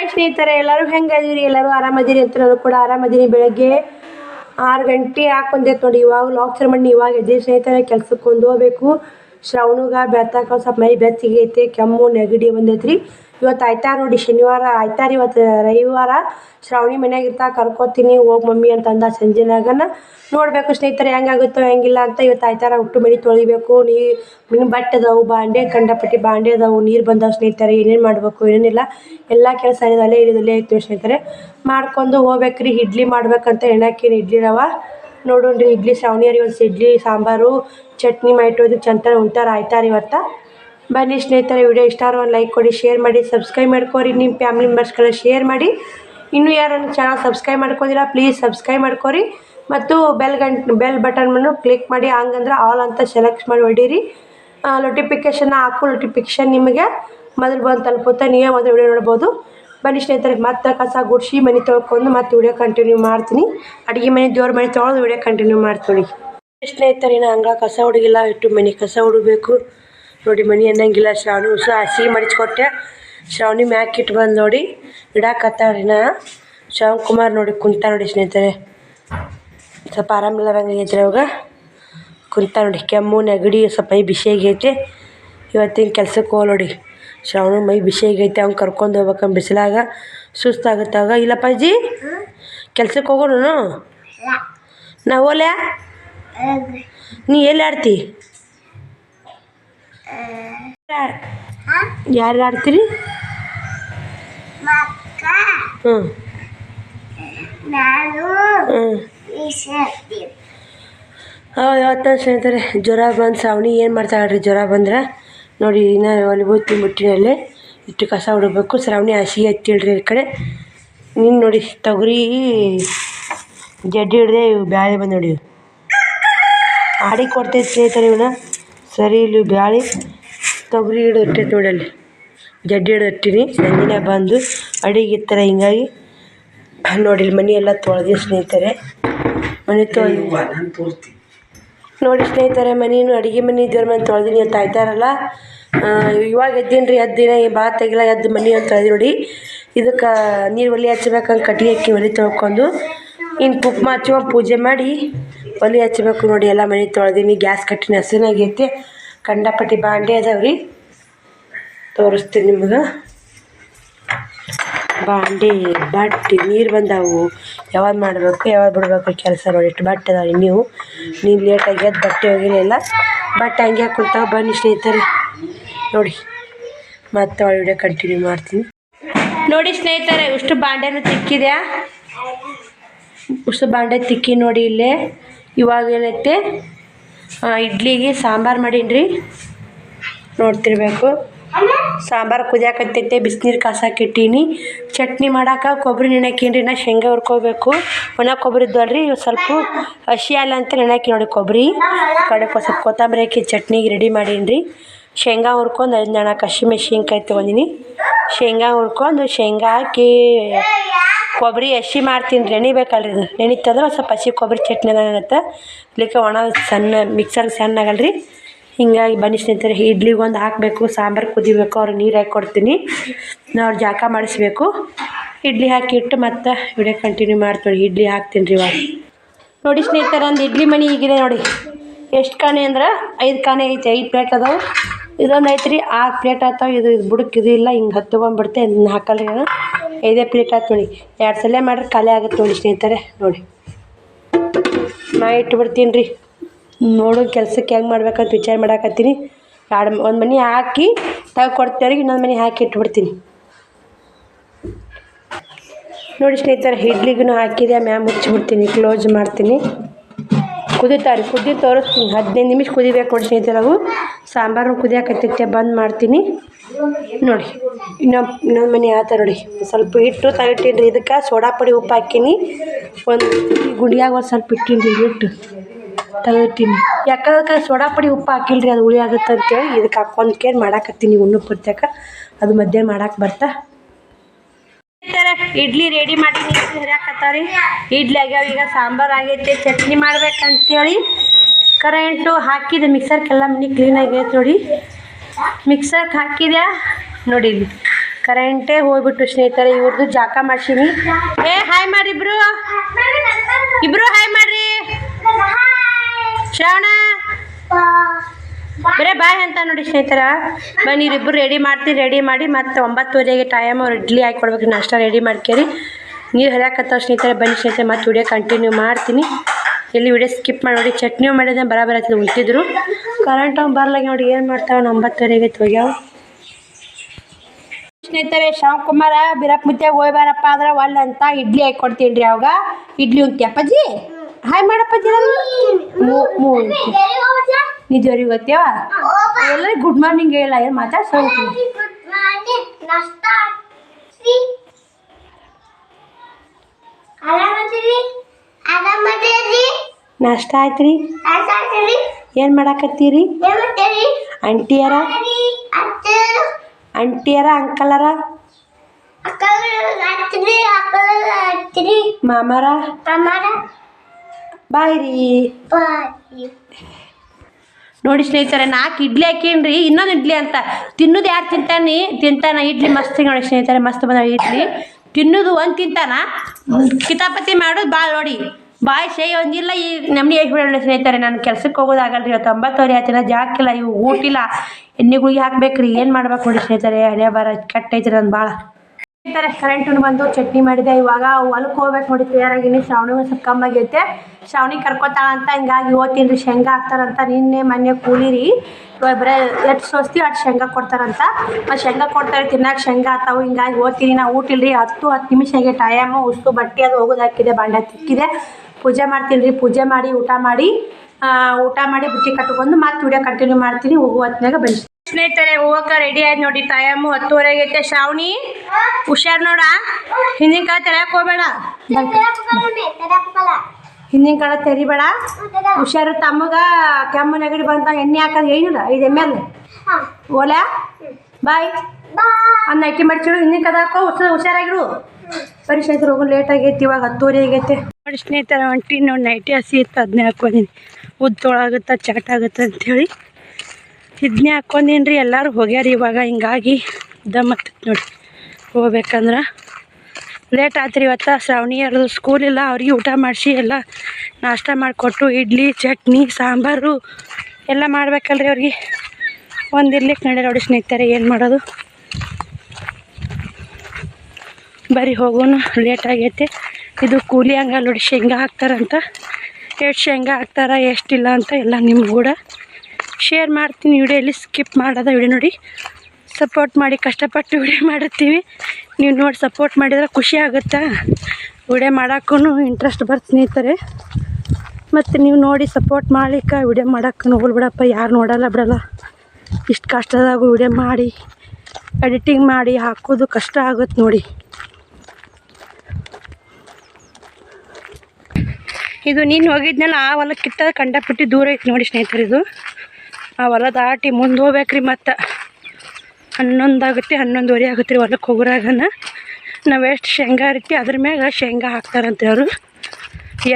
Hi ಸ್ನೇಹಿತರೆ, ಎಲ್ಲರೂ ಹೆಂಗದಿರಿ ಎಲ್ಲರೂ ಆರಾಮದಿರಿ ಅಂತ ನಾನು ಕೂಡ ಆರಾಮದೀನಿ ಬೆಳಗ್ಗೆ ಆರು ಗಂಟೆ ಹಾಕೊಂಡೈತೆ ನೋಡಿ, ಇವಾಗ ಲಾಕ್ ಮಾಡಿ, ಇವಾಗ ಎದ್ದೆ ಸ್ನೇಹಿತರೆ ಕೆಲಸಕ್ಕೆ ಒಂದು ಹೋಗ್ಬೇಕು. ಶ್ರಾವಣಗ ಬೆತ್ತಾಕ ಸ್ವಲ್ಪ ಮೈ ಬೆತ್ತಿಗೆ ಐತೆ ಕೆಮ್ಮು, ನೆಗಡಿ ಬಂದೈತ್ರಿ. ಇವತ್ತು ಆಯ್ತಾರ ನೋಡಿ, ಶನಿವಾರ ಆಯ್ತಾರ ಇವತ್ತು ರವಿವಾರ ಶ್ರಾವಣಿ ಮನ್ಯಾಗ ಇರ್ತಾ ಕರ್ಕೋತೀನಿ, ಹೋಗಿ ಮಮ್ಮಿ ಅಂತ ಅಂದ ಸಂಜೆನಾಗನ. ನೋಡಬೇಕು ಸ್ನೇಹಿತರೆ, ಹೆಂಗಾಗುತ್ತೋ, ಹೆಂಗಿಲ್ಲ ಅಂತ ಇವತ್ತು ಆಯ್ತಾರ ಹುಟ್ಟು ಮನೆ ತೊಳಿಬೇಕು. ನೀ ಬಟ್ಟೆ ಅದಾವು, ಬಾಂಡೆ, ಕಂಡಪಟ್ಟಿ ಬಾಂಡೆ ಅದಾವು, ನೀರು ಬಂದಾವು ಸ್ನೇಹಿತರೆ, ಏನೇನು ಮಾಡಬೇಕು, ಏನೇನಿಲ್ಲ, ಎಲ್ಲ ಕೆಲಸ ಅಲ್ಲೇ ಇರೋದಲ್ಲೇ ಐತಿ ಸ್ನೇಹಿತರೆ. ಮಾಡ್ಕೊಂಡು ಹೋಗ್ಬೇಕ್ರಿ, ಇಡ್ಲಿ ಮಾಡ್ಬೇಕಂತ ಎಣ್ಣಾಕಿನ ಇಡ್ಲಿ ರವ. ನೋಡೋಣ್ರಿ ಇಡ್ಲಿ ಶ್ರಾವಣಿಯರಿಗೆ ಒಂದು ಇಡ್ಲಿ, ಸಾಂಬಾರು, ಚಟ್ನಿ ಮಾಡಿಟ್ಟು ಚಂತರ ಉಂಟಾರ ಆಯ್ತಾರ ಇವತ್ತು? ಬನ್ನಿ ಸ್ನೇಹಿತರೆ, ವಿಡಿಯೋ ಇಷ್ಟ ಒಂದು ಲೈಕ್ ಕೊಡಿ ಶೇರ್ ಮಾಡಿ ಸಬ್ಸ್ಕ್ರೈಬ್ ಮಾಡ್ಕೊರಿ ನಿಮ್ಮ ಫ್ಯಾಮಿಲಿ ಮೆಂಬರ್ಸ್ಗೆಲ್ಲ ಶೇರ್ ಮಾಡಿ. ಇನ್ನೂ ಯಾರು ನನ್ನ ಚಾನಲ್ ಸಬ್ಸ್ಕ್ರೈಬ್ ಮಾಡ್ಕೊಂಡಿಲ್ಲ ಪ್ಲೀಸ್ ಸಬ್ಸ್ಕ್ರೈಬ್ ಮಾಡ್ಕೊರಿ. ಮತ್ತು ಬೆಲ್ ಗಂಟ್ ಬೆಲ್ ಬಟನ್ನು ಕ್ಲಿಕ್ ಮಾಡಿ, ಹಂಗಂದ್ರೆ ಆಲ್ ಅಂತ ಸೆಲೆಕ್ಟ್ ಮಾಡಿ ಹೊಡೀರಿ. ನೋಟಿಫಿಕೇಷನ್ ಹಾಕು ನೋಟಿಫಿಕೇಷನ್ ನಿಮಗೆ ಮೊದಲು ಬಂದು ತಲುಪುತ್ತೆ, ನೀವೇ ಮೊದಲು ವಿಡಿಯೋ ನೋಡ್ಬೋದು. ಬನ್ನಿ ಸ್ನೇಹಿತರೆ, ಮತ್ತೆ ಕಸ ಗುಡಿಸಿ ಮನೆ ತೊಳ್ಕೊಂಡು ಮತ್ತೆ ವಿಡಿಯೋ ಕಂಟಿನ್ಯೂ ಮಾಡ್ತೀನಿ. ಅಡುಗೆ ಮನೆ, ದೇವ್ರ ಮನೆ ತೊಳೆದು ವಿಡಿಯೋ ಕಂಟಿನ್ಯೂ ಮಾಡ್ತೀನಿ. ಸ್ನೇಹಿತರೆ ನಾನು ಹಂಗ ಕಸ ಹುಡುಗಿಲ್ಲ, ಇಟ್ಟು ಮನೆ ಕಸ ಹುಡುಗಬೇಕು. ನೋಡಿ, ಮನೆ ಅನ್ನಂಗಿಲ್ಲ, ಶ್ರಾವಣಿ ಉಸ ಹಸಿ ಮಡಿಚ್ಕೊಟ್ಟೆ. ಶ್ರಾವಣಿ ಮ್ಯಾಕ್ ಇಟ್ಟು ಬಂದು ನೋಡಿ ಇಡಾಕತ್ತಾಳ್ರಿ ನಾ ಶ್ರವಣ್ ಕುಮಾರ್ ನೋಡಿ, ಕುಂತ ನೋಡಿ ಸ್ನೇಹಿತರೆ. ಸ್ವಲ್ಪ ಆರಾಮಿಲ್ಲದಂಗೈತ್ರಿ ಅವಾಗ. ಕುಂತ ನೋಡಿ, ಕೆಮ್ಮು, ನೆಗಡಿ, ಸ್ವಲ್ಪ ಬಿಸಿಯಾಗೈತೆ ಇವತ್ತಿನ ಕೆಲ್ಸಕ್ಕೆ ಹೋಗ್ ನೋಡಿ. ಶ್ರಾವಣ ಮೈ ಬಿಸಿ ಆಗೈತೆ ಅವ್ನು ಕರ್ಕೊಂಡು ಹೋಗ್ಬೇಕಂತ ಬಿಸಿಲಾಗ. ಸುಸ್ತಾಗುತ್ತಾಗ. ಇಲ್ಲಪ್ಪ ಅಜ್ಜಿ ಕೆಲ್ಸಕ್ಕೆ ಹೋಗೋಣ ನಾ ಓಲೆ ನೀ ಎಲ್ಲಿ ಆಡ್ತಿ? ಯಾರು ಆಡ್ತೀರಿ? ಹ್ಞೂ ಹ್ಞೂ ಇವತ್ತು ಸ್ನೇಹಿತರೆ, ಜ್ವರ ಬಂದು ಸಾವಣಿ ಏನು ಮಾಡ್ತಾಳ್ರಿ ಜ್ವರ ಬಂದ್ರೆ? ನೋಡಿ, ಇನ್ನು ಅಲ್ಲಿ ಹೋಗ್ತೀನಿ ಮುಟ್ಟಿನಲ್ಲಿ ಇಟ್ಟು ಕಸ ಹೊಡಬೇಕು ಶ್ರಾವಣಿ ಹಸಿ ಎತ್ತಿಳ್ರಿ ಈ ಕಡೆ. ನೀನು ನೋಡಿ, ತೊಗರಿ, ಜಡ್ಡಿ ಹಿಡ್ದೆ ಇವು ಬ್ಯಾಳೆ ಬಂದು ನೋಡಿ. ಆಡಿ ಕೊಡ್ತೈತೆ ಸ್ನೇಹಿತರೆ ಇವನ್ನ ಸರಿ, ಇಲ್ಲಿ ಬ್ಯಾಳಿ. ತೊಗರಿ ಹಿಡಿದು ಇಟ್ಟೈತೆ ನೋಡಿ ಅಲ್ಲಿ. ಜಡ್ಡಿ ಹಿಡ್ದು ಇಟ್ಟಿನಿ ಬಂದು ಅಡಿಗೆ ಇತ್ತರ ಹಿಂಗಾಗಿ. ನೋಡಿ, ಇಲ್ಲಿ ಮನೆ ಎಲ್ಲ ತೊಳೆದಿ ಸ್ನೇಹಿತರೆ. ಮನೆ ತೊಳೆದು ನೋಡಿ ಸ್ನೇಹಿತರೆ, ಮನೇನು ಅಡುಗೆ ಮನೆ ದೇವ್ರ ಮನೆ ತೊಳೆದಿನಿ ಅಂತ ಆಯ್ತಾರಲ್ಲ ಇವಾಗ ಎದ್ದೀನಿ ರೀ ಎದ್ದಿನ ಭಾಳ ತೆಗಿಲ್ಲ ಎದ್ದು ಮನೆ ಅಂತ ತೊಳೆದು ನೋಡಿ. ಇದಕ್ಕೆ ನೀರು ಒಲೆ ಹಚ್ಬೇಕಂತ ಕಟ್ಟಿಗೆ ಹಾಕಿ ಒಲೆ ತೊಳ್ಕೊಂಡು ಇನ್ನು ಪುಪ್ಪ ಹಚ್ಚುವ ಪೂಜೆ ಮಾಡಿ, ಒಲೆ ಹಚ್ಚಬೇಕು ನೋಡಿ ಎಲ್ಲ ಮನೆ ತೊಳೆದೀನಿ. ಗ್ಯಾಸ್ ಕಟ್ಟಿನ ಹಸಿನಾಗೈತಿ. ಕಂಡಪಟ್ಟಿ ಬಾಂಡೆ ಅದಾವೆ ರೀ ತೋರಿಸ್ತೀನಿ ನಿಮ್ಗೆ. ಬಾಂಡೆ, ಬಟ್ಟೆ, ನೀರು ಬಂದಾವು. ಯಾವಾಗ ಮಾಡಬೇಕು, ಯಾವಾಗ ಬಿಡಬೇಕು ಕೆಲಸ ನೋಡಿ, ಇಷ್ಟು ಬಟ್ಟೆ ಅದಾವೆ ನೀವು, ನೀನು ಲೇಟಾಗಿ ಎದ್ದು ಬಟ್ಟೆ ಒಗಿಲಿಲ್ಲ ಬಟ್ಟೆ ಹಂಗೆ ಕುಂತಾವ ಬನ್ನಿ ಸ್ನೇಹಿತರೆ, ನೋಡಿ. ಮತ್ತೆ ವಿಡಿಯೋ ಕಂಟಿನ್ಯೂ ಮಾಡ್ತೀನಿ. ನೋಡಿ ಸ್ನೇಹಿತರೆ, ಇಷ್ಟು ಬಾಂಡೆನೂ ತಿಕ್ಕಿದ್ಯಾ? ಇಷ್ಟು ಬಾಂಡೆ ತಿಕ್ಕಿ ನೋಡಿ ಇಲ್ಲೇ. ಇವಾಗ ಏನೈತೆ? ಇಡ್ಲಿಗೆ ಸಾಂಬಾರು ಮಾಡೀನಿ ರೀ ನೋಡ್ತಿರ್ಬೇಕು. ಸಾಂಬಾರು ಕುದಿಯಾಕತ್ತೈತೆ, ಬಿಸಿನೀರು ಕಾಸಾಕಿಟ್ಟೀನಿ ಚಟ್ನಿ ಮಾಡಾಕ ಕೊಬ್ಬರಿ ನೆನೆಕೀನಿ ನಾ ಶೇಂಗಾ ಹುರ್ಕೋಬೇಕು. ಒಣ ಕೊಬ್ಬರಿ ಇದ್ದಲ್ರಿ ಸ್ವಲ್ಪ ಹಸಿ ಅಲ್ಲ ಅಂತ ನೆನೆಕಿ ನೋಡಿ ಕೊಬ್ಬರಿ ಕಡೆ ಸ್ವಲ್ಪ ಕೊತ್ತಂಬರಿ ಹಾಕಿ ಚಟ್ನಿಗೆ ರೆಡಿ ಮಾಡೀನಿ ರೀ ಶೇಂಗಾ ಹುರ್ಕೊಂಡು ಐದು ನಾಲ್ಕು ಹಸಿಮೆಣ್ಸಿನ್ಕಾಯಿ ತೊಗೊಂಡಿನಿ. ಶೇಂಗಾ ಹುರ್ಕೊಂಡು ಶೇಂಗಾ ಹಾಕಿ ಕೊಬ್ಬರಿ ಹಸಿ ಮಾಡ್ತೀನಿ. ನೆನಿಬೇಕಲ್ರಿ ನೆನೀತಂದ್ರೆ ಸ್ವಲ್ಪ ಹಸಿ ಕೊಬ್ಬರಿ ಚಟ್ನಿ ಅದ ಇಲ್ಲಿಕ್ಕೆ ಒಣ ಸಣ್ಣ ಮಿಕ್ಸರ್ ಸಣ್ಣ ಆಗಲ್ರಿ ಹಿಂಗಾಗಿ ಬನ್ನಿ ಸ್ನೇಹಿತರೆ, ಇಡ್ಲಿಗೆ ಒಂದು ಹಾಕಬೇಕು, ಸಾಂಬಾರು ಕುದಿಬೇಕು ಅವ್ರಿಗೆ ನೀರು ಹಾಕಿ ಕೊಡ್ತೀನಿ. ಅವ್ರು ಜಾಕ ಮಾಡಿಸ್ಬೇಕು. ಇಡ್ಲಿ ಹಾಕಿಟ್ಟು ಮತ್ತು ವಿಡಿಯೋ ಕಂಟಿನ್ಯೂ ಮಾಡ್ತೀನಿ. ಇಡ್ಲಿ ಹಾಕ್ತೀನಿ ರೀ ಇವಾಗ. ನೋಡಿ ಸ್ನೇಹಿತರೆ, ಒಂದು ಇಡ್ಲಿ ಮನೆ ಈಗಿದೆ ನೋಡಿ. ಎಷ್ಟು ಕಾಣೆ ಅಂದ್ರೆ? ಐದು ಕಾಣೆ ಐತೆ, ಐದು ಪ್ಲೇಟ್ ಅದಾವೆ. ಇದೊಂದು ಐತೆ ರೀ ಆರು ಪ್ಲೇಟ್ ಆಗ್ತಾವೆ ಇದು ಇದು ಬುಡಕ್ಕೆ ಇದು ಇಲ್ಲ, ಹಿಂಗೆ ಹತ್ಕೊಂಡ್ಬಿಡುತ್ತೆ ಇದನ್ನ ಹಾಕಲ್ಲ ನಾನು. ಐದೇ ಪ್ಲೇಟ್ ಆಯ್ತು ನೋಡಿ. ಎರಡು ಸಲ ಮಾಡ್ರೆ ಖಾಲಿ ಆಗುತ್ತೆ ನೋಡಿ ಸ್ನೇಹಿತರೆ, ನೋಡಿ. ನಾ ಇಟ್ಬಿಡ್ತೀನಿ ರೀ. ನೋಡು, ಕೆಲ್ಸಕ್ಕೆ ಹೆಂಗೆ ಮಾಡ್ಬೇಕಂತ ವಿಚಾರ ಮಾಡಾಕತ್ತೀನಿ. ಎರಡು, ಒಂದು ಮನೆ ಹಾಕಿ ಕೊಡ್ತೇವ್ರಿಗೆ ಇನ್ನೊಂದು ಮನೆ ಹಾಕಿ ಇಟ್ಬಿಡ್ತೀನಿ. ನೋಡಿ ಸ್ನೇಹಿತರೆ ಇಡ್ಲಿಗೂ ಹಾಕಿದೆ, ಮ್ಯಾಮ್ ಮುಚ್ಚಿಬಿಡ್ತೀನಿ ಕ್ಲೋಸ್ ಮಾಡ್ತೀನಿ. ಕುದೀತಾರೆ ಕುದಿ ತೋರಿಸ್ತೀನಿ. ಹದಿನೈದು ನಿಮಿಷ ಕುದಿಬೇಕು ನೋಡಿ ಸ್ನೇಹಿತರೆ ಅವು ಸಾಂಬಾರು ಕುದಿಯಾಕತ್ತೈತೆ, ಬಂದ್ ಮಾಡ್ತೀನಿ. ನೋಡಿ, ಇನ್ನೊಂದು ಇನ್ನೊಂದು ಮನೆ ಆತ ನೋಡಿ. ಸ್ವಲ್ಪ ಹಿಟ್ಟು ತಗಿಟ್ಟೀನಿ ರೀ ಇದಕ್ಕೆ ಸೋಡಾ ಪುಡಿ ಉಪ್ಪು ಹಾಕೀನಿ. ಒಂದು, ಗುಂಡಿಯಾಗ ಒಂದು ಸ್ವಲ್ಪ ರೀ ಹಿಟ್ಟು. ತೆಗೆದಿಟ್ಟೀನಿ ಯಾಕಂದ್ರೆ ಸೋಡಾ ಪುಡಿ ಉಪ್ಪು ಹಾಕಿಲ್ರಿ, ಅದು ಹುಳಿ ಆಗುತ್ತೆ ಅಂತೇಳಿ ಇದಕ್ಕೆ ಹಾಕೊಂಡ್ ಕೇರ್ ಮಾಡಾಕತ್ತೀನಿ ಉಣ್ಣು ಪುರ್ತಕ ಅದು ಮಧ್ಯಾಹ್ನ ಮಾಡಕ್ಕೆ ಬರ್ತಾ. ಇಡ್ಲಿ ರೆಡಿ ಮಾಡಿ ಹರಿಯಾಕತ್ತಾವ್ರಿ ಇಡ್ಲಿ ಆಗ್ಯಾವ, ಈಗ ಸಾಂಬಾರು ಆಗೈತೆ, ಚಟ್ನಿ ಮಾಡ್ಬೇಕಂತೇಳಿ ಕರೆಂಟು ಹಾಕಿದೆ ಮಿಕ್ಸರ್ಗೆಲ್ಲ ಮನೆ ಕ್ಲೀನ್ ಆಗೈತೆ ನೋಡಿ. ಮಿಕ್ಸರ್ಗೆ ಹಾಕಿದ್ಯಾ? ನೋಡಿ ಇಲ್ಲಿ. ಕರೆಂಟೇ ಹೋಗ್ಬಿಟ್ಟು ಸ್ನೇಹಿತರೆ ಇವ್ರದ್ದು ಜಾಕ ಮಾಡ್ಸೀನಿ. ಏ ಹಾಯ್ ಮಾಡಿ ಇಬ್ರು ಇಬ್ರು ಹಾಯ್ ಮಾಡ್ರಿ ಶ್ರಾವಣ ಬರೇ ಬಾಯ್ ಅಂತ ನೋಡಿ ಸ್ನೇಹಿತರ. ಬನ್ನಿ ಇಬ್ಬರು ರೆಡಿ ಮಾಡ್ತೀನಿ ರೆಡಿ ಮಾಡಿ ಮತ್ತೆ ಒಂಬತ್ತುವರೆಗೆ ಟೈಮ್ ಅವ್ರು ಇಡ್ಲಿ ಹಾಕಿ ಕೊಡ್ಬೇಕು. ನಾಷ್ಟ ರೆಡಿ ಮಾಡ್ಕೇರಿ. ನೀರು ಹರಿಯಾಕತ್ತಾವ ಸ್ನೇಹಿತರೆ, ಬನ್ನಿ ಸ್ನೇಹಿತರೆ, ಮತ್ತೆ ವಿಡಿಯೋ ಕಂಟಿನ್ಯೂ ಮಾಡ್ತೀನಿ. ಎಲ್ಲಿ ವಿಡಿಯೋ ಸ್ಕಿಪ್ ಮಾಡಿ ನೋಡಿ, ಚಟ್ನಿ ಮಾಡಿದ್ರೆ ಬರಾಬರ ಆಯ್ತದೆ ಉಂಟಿದ್ರು ಕರೆಂಟ್ ಅವ್ನು ಬರ್ಲಾಗ ನೋಡಿ ಏನು ಮಾಡ್ತಾವೆ ಒಂಬತ್ತುವರೆಗೆ ತೊಗ್ಯಾವ. ಸ್ನೇಹಿತರೆ ಶಿವಕುಮಾರ ಬಿರಪ್ ಮುದ್ದೆ ಹೋಗ್ಬಾರಪ್ಪ, ಆದ್ರೆ ಒಲ್ಲ ಅಂತ ಇಡ್ಲಿ ಹಾಕಿ ಕೊಡ್ತೀನಿ ರೀ ಅವಾಗ. ಇಡ್ಲಿ ಉಂಟಿ ಅಪ್ಪಾಜಿ? ಹಾಯ್ ಮಾಡಪ್ಪ ಮೂ ಮೂ ಉಂತಿ ನೀ ಜೋರಿಗೆ ಗೊತ್ತೇವ ಎಲ್ಲರಿಗೂ ಗುಡ್ ಮಾರ್ನಿಂಗ್ ಹೇಳ ಏನು ಮಾತಾಡ್ಸೋ. ನಾಷ್ಟ ಆಯ್ತು. ರೀ. ಏನು ಮಾಡಾಕತ್ತೀರಿ? ಅಂಟಿಯರ ಅಂಟಿಯರ ಅಂಕಲರ? ಮಾಮರ. ಬಾಯ್ ರೀ. ನೋಡಿ ಸ್ನೇಹಿತರೆ ನಾಲ್ಕು ಇಡ್ಲಿ ಹಾಕೀನ್ರಿ ಇನ್ನೊಂದು ಇಡ್ಲಿ ಅಂತ. ತಿನ್ನೋದು ಯಾರು ತಿಂತಾನೆ? ತಿಂತಾನ ಇಡ್ಲಿ ಮಸ್ತ್ ನೋಡಿ ಸ್ನೇಹಿತರೆ ಮಸ್ತ್ ಬಂದ ಇಡ್ಲಿ. ತಿನ್ನೋದು ಒಂದು ತಿಂತಾನ? ಕಿತಾಪತಿ ಮಾಡೋದು ಭಾಳ ನೋಡಿ. ಬಾಯ್ ಶೈ ಒಂದಿಲ್ಲ ಈ ನಮ್ಗೆ ಹೇಳ್ಬಿಡೋಣ ಬಿಡೋಣ ಸ್ನೇಹಿತರೆ ನಾನು ಕೆಲ್ಸಕ್ಕೆ ಹೋಗೋದಾಗಲ್ಲ ರೀ ಇವತ್ತು ಒಂಬತ್ತುವರೆ ಆಯ್ತಿಲ್ಲ ಜಾಕಿಲ್ಲ ಇವು ಊಟಿಲ್ಲ ಎಣ್ಣೆ ಗುಳಿಗೆ ಹಾಕ್ಬೇಕು ರೀ ಏನು ಮಾಡ್ಬೇಕು ನೋಡಿ ಸ್ನೇಹಿತರೆ ಹಣೆ ಬರ ಕೆಟ್ಟೈತ್ರಿ ನಾನು ಭಾಳ ಸ್ನೇಹಿತರೆ ಕರೆಂಟ್ ಬಂದು ಚಟ್ನಿ ಮಾಡಿದೆ. ಇವಾಗ ಹೊಲಕ್ಕೆ ಹೋಗ್ಬೇಕು ನೋಡಿ, ತಯಾರಾಗಿನಿ. ಶ್ರಾವಣಿ ಸ್ವಲ್ಪ ಕಮ್ಮಿ ಆಗೈತೆ. ಶ್ರಾವಣಿ ಕರ್ಕೋತಾಳ ಅಂತ ಹಿಂಗಾಗಿ ಓದ್ತೀನಿ ರೀ, ಶೇಂಗಾ ಹಾಕ್ತಾರಂತ. ನಿನ್ನೆ ಮೊನ್ನೆ ಕೂಲಿರಿ. ಇವಾಗ ಎಷ್ಟು ಸೋಸ್ತೀವಿ ಅಷ್ಟು ಶೇಂಗಾ ಕೊಡ್ತಾರಂತ. ಮತ್ತು ಶೇಂಗಾ ಕೊಡ್ತಾರೆ ತಿನ್ನಕ್ಕೆ ಶೇಂಗಾ ಆತಾವು. ಹಿಂಗಾಗಿ ಓದ್ತೀನಿ ನಾ ಊಟ ಇಲ್ರಿ, ಹತ್ತು ಹತ್ತು ನಿಮಿಷ ಹೇಗೆ ಟೈಮು. ಉಸ್ತು ಬಟ್ಟೆ ಅದು ಹೋಗೋದು ಹಾಕಿದೆ, ಬಾಂಡೆ ತಿಕ್ಕಿದೆ ಪೂಜೆ ಮಾಡ್ತೀನಿ ರೀ, ಪೂಜೆ ಮಾಡಿ, ಊಟ ಮಾಡಿ ಊಟ ಮಾಡಿ ಬುತ್ತಿ ಕಟ್ಕೊಂಡು ಮತ್ತೆ ವಿಡಿಯೋ ಕಂಟಿನ್ಯೂ ಮಾಡ್ತೀನಿ. ಹೋಗುವ ಹೊತ್ತಿನಾಗ ಬನ್ನಿ. ಸ್ನೇಹಿತರೆ ಹೋಗಕ್ಕೆ ರೆಡಿ ಆಯ್ತು ನೋಡಿ. ಟೈಮು ಹತ್ತುವರೆಗೆ ಐತೆ. ಶ್ರಾವಣಿ, ಹುಷಾರ್ ನೋಡ. ಹಿಂದಿನ ಕಾಲ ತೆರೆಯಕ್ಕೆ ಹೋಗ್ಬೇಡ. ಹಿಂದಿನ ಕಾಲ ತೆರಿಬೇಡ. ಹುಷಾರು, ತಮ್ಮಗ ಕೆಮ್ಮು ನೆಗಡಿ ಬಂತ ಎಣ್ಣೆ ಹಾಕೋದು ಏನಿಲ್ಲ ಐದು ಎಮ್ಮೆ ಅಲ್ಲ ಓಲಾ? ಬಾಯ್. ಅನ್ನ ಅಕ್ಕಿ ಮಡ್ಚಿಡು ಹಿಂದಿನ ಕದ ಹಾಕೋ ಹುಷ ಹುಷಾರಾಗಿರು. ಸರಿ ಸ್ನೇಹಿತರು, ಹೋಗು ಲೇಟ್ ಆಗೈತಿ, ಇವಾಗ ಹತ್ತುವರೆ ಆಗೈತೆ. ನೋಡಿ ಸ್ನೇಹಿತರ, ಒಂಟಿ ನೋಡಿ ನೈಟಿ ಹಸಿ ಇತ್ತು ಅದನ್ನೇ ಹಾಕೊಂಡಿನಿ ಉದ್ದೊಳಾಗುತ್ತಾ ಚಾಟ್ ಆಗುತ್ತೆ ಅಂಥೇಳಿ ಇದನ್ನೇ ಹಾಕ್ಕೊಂಡೀನಿ ರೀ ಎಲ್ಲರೂ ಹೋಗ್ಯಾರ ಇವಾಗ. ಹಿಂಗಾಗಿ ದಮ್ಮತ್ತೈತೆ ನೋಡಿ, ಹೋಗ್ಬೇಕಂದ್ರೆ. ಲೇಟ್ ಆತ್ರಿ ಇವತ್ತು ಶ್ರಾವಣಿಯರ್ದು ಸ್ಕೂಲ್ ಇಲ್ಲ, ಅವ್ರಿಗೆ ಊಟ ಮಾಡಿಸಿ ಎಲ್ಲ ನಾಷ್ಟ ಮಾಡಿಕೊಟ್ಟು, ಇಡ್ಲಿ, ಚಟ್ನಿ, ಸಾಂಬಾರು ಎಲ್ಲ ಮಾಡ್ಬೇಕಲ್ರಿ ಅವ್ರಿಗೆ. ಒಂದು ಇರ್ಲಿಕ್ಕೆ ನಡೆ ನೋಡಿ ಸ್ನೇಹಿತರೆ, ಏನು ಮಾಡೋದು? ಬರೀ ಹೋಗೋನು ಲೇಟ್ ಆಗೈತೆ. ಇದು ಕೂಲಿ ಹಂಗಲ್ಲ ನೋಡಿ, ಶೇಂಗಾ ಹಾಕ್ತಾರಂತ. ಎಷ್ಟು ಶೇಂಗಾ ಹಾಕ್ತಾರ ಎಷ್ಟಿಲ್ಲ ಅಂತ ಎಲ್ಲ ನಿಮ್ಗೆ ಕೂಡ ಶೇರ್ ಮಾಡ್ತೀನಿ ವಿಡಿಯೋಲಿ ಸ್ಕಿಪ್ ಮಾಡೋದ ವಿಡಿಯೋ ನೋಡಿ. ಸಪೋರ್ಟ್ ಮಾಡಿ, ಕಷ್ಟಪಟ್ಟು ವಿಡಿಯೋ ಮಾಡಿರ್ತೀವಿ ನೀವು ನೋಡಿ ಸಪೋರ್ಟ್ ಮಾಡಿದ್ರೆ ಖುಷಿ ಆಗುತ್ತಾ? ವಿಡಿಯೋ ಮಾಡೋಕ್ಕೂ ಇಂಟ್ರೆಸ್ಟ್ ಬರ್ತ ಸ್ನೇಹಿತರೆ. ಮತ್ತು ನೀವು ನೋಡಿ ಸಪೋರ್ಟ್ ಮಾಡ್ಲಿಕ್ಕೆ ವಿಡಿಯೋ ಮಾಡೋಕ್ಕೂ ಹೋಗ್ಲಿ ಬಿಡಪ್ಪ, ಯಾರು ನೋಡಲ್ಲ ಬಿಡಲ್ಲ. ಇಷ್ಟು ಕಷ್ಟದಾಗು ವಿಡಿಯೋ ಮಾಡಿ ಎಡಿಟಿಂಗ್ ಮಾಡಿ ಹಾಕೋದು ಕಷ್ಟ ಆಗುತ್ತೆ ನೋಡಿ. ಇದು ನೀನು ಹೋಗಿದ್ನಲ್ಲ, ಆ ಹೊಲಕ್ಕಿಂತ ಕಂಡಪಟ್ಟಿ ದೂರ ಐತಿ ನೋಡಿ ಸ್ನೇಹಿತರೆ ಇದು. ಆ ಹೊಲ ದಾಟಿ ಮುಂದೆ ಹೋಗ್ಬೇಕ್ರಿ ಮತ್ತು. ಹನ್ನೊಂದು ಆಗುತ್ತೆ, ಹನ್ನೊಂದುವರೆ ಆಗುತ್ತೆ ರೀ ಹೊಲಕ್ಕೆ ಹೋಗ್ರಾಗನ. ನಾವು ಎಷ್ಟು ಶೇಂಗಾ ರೀತಿ ಅದ್ರ ಮ್ಯಾಗ ಶೇಂಗಾ ಹಾಕ್ತಾರಂತೆ ಅವರು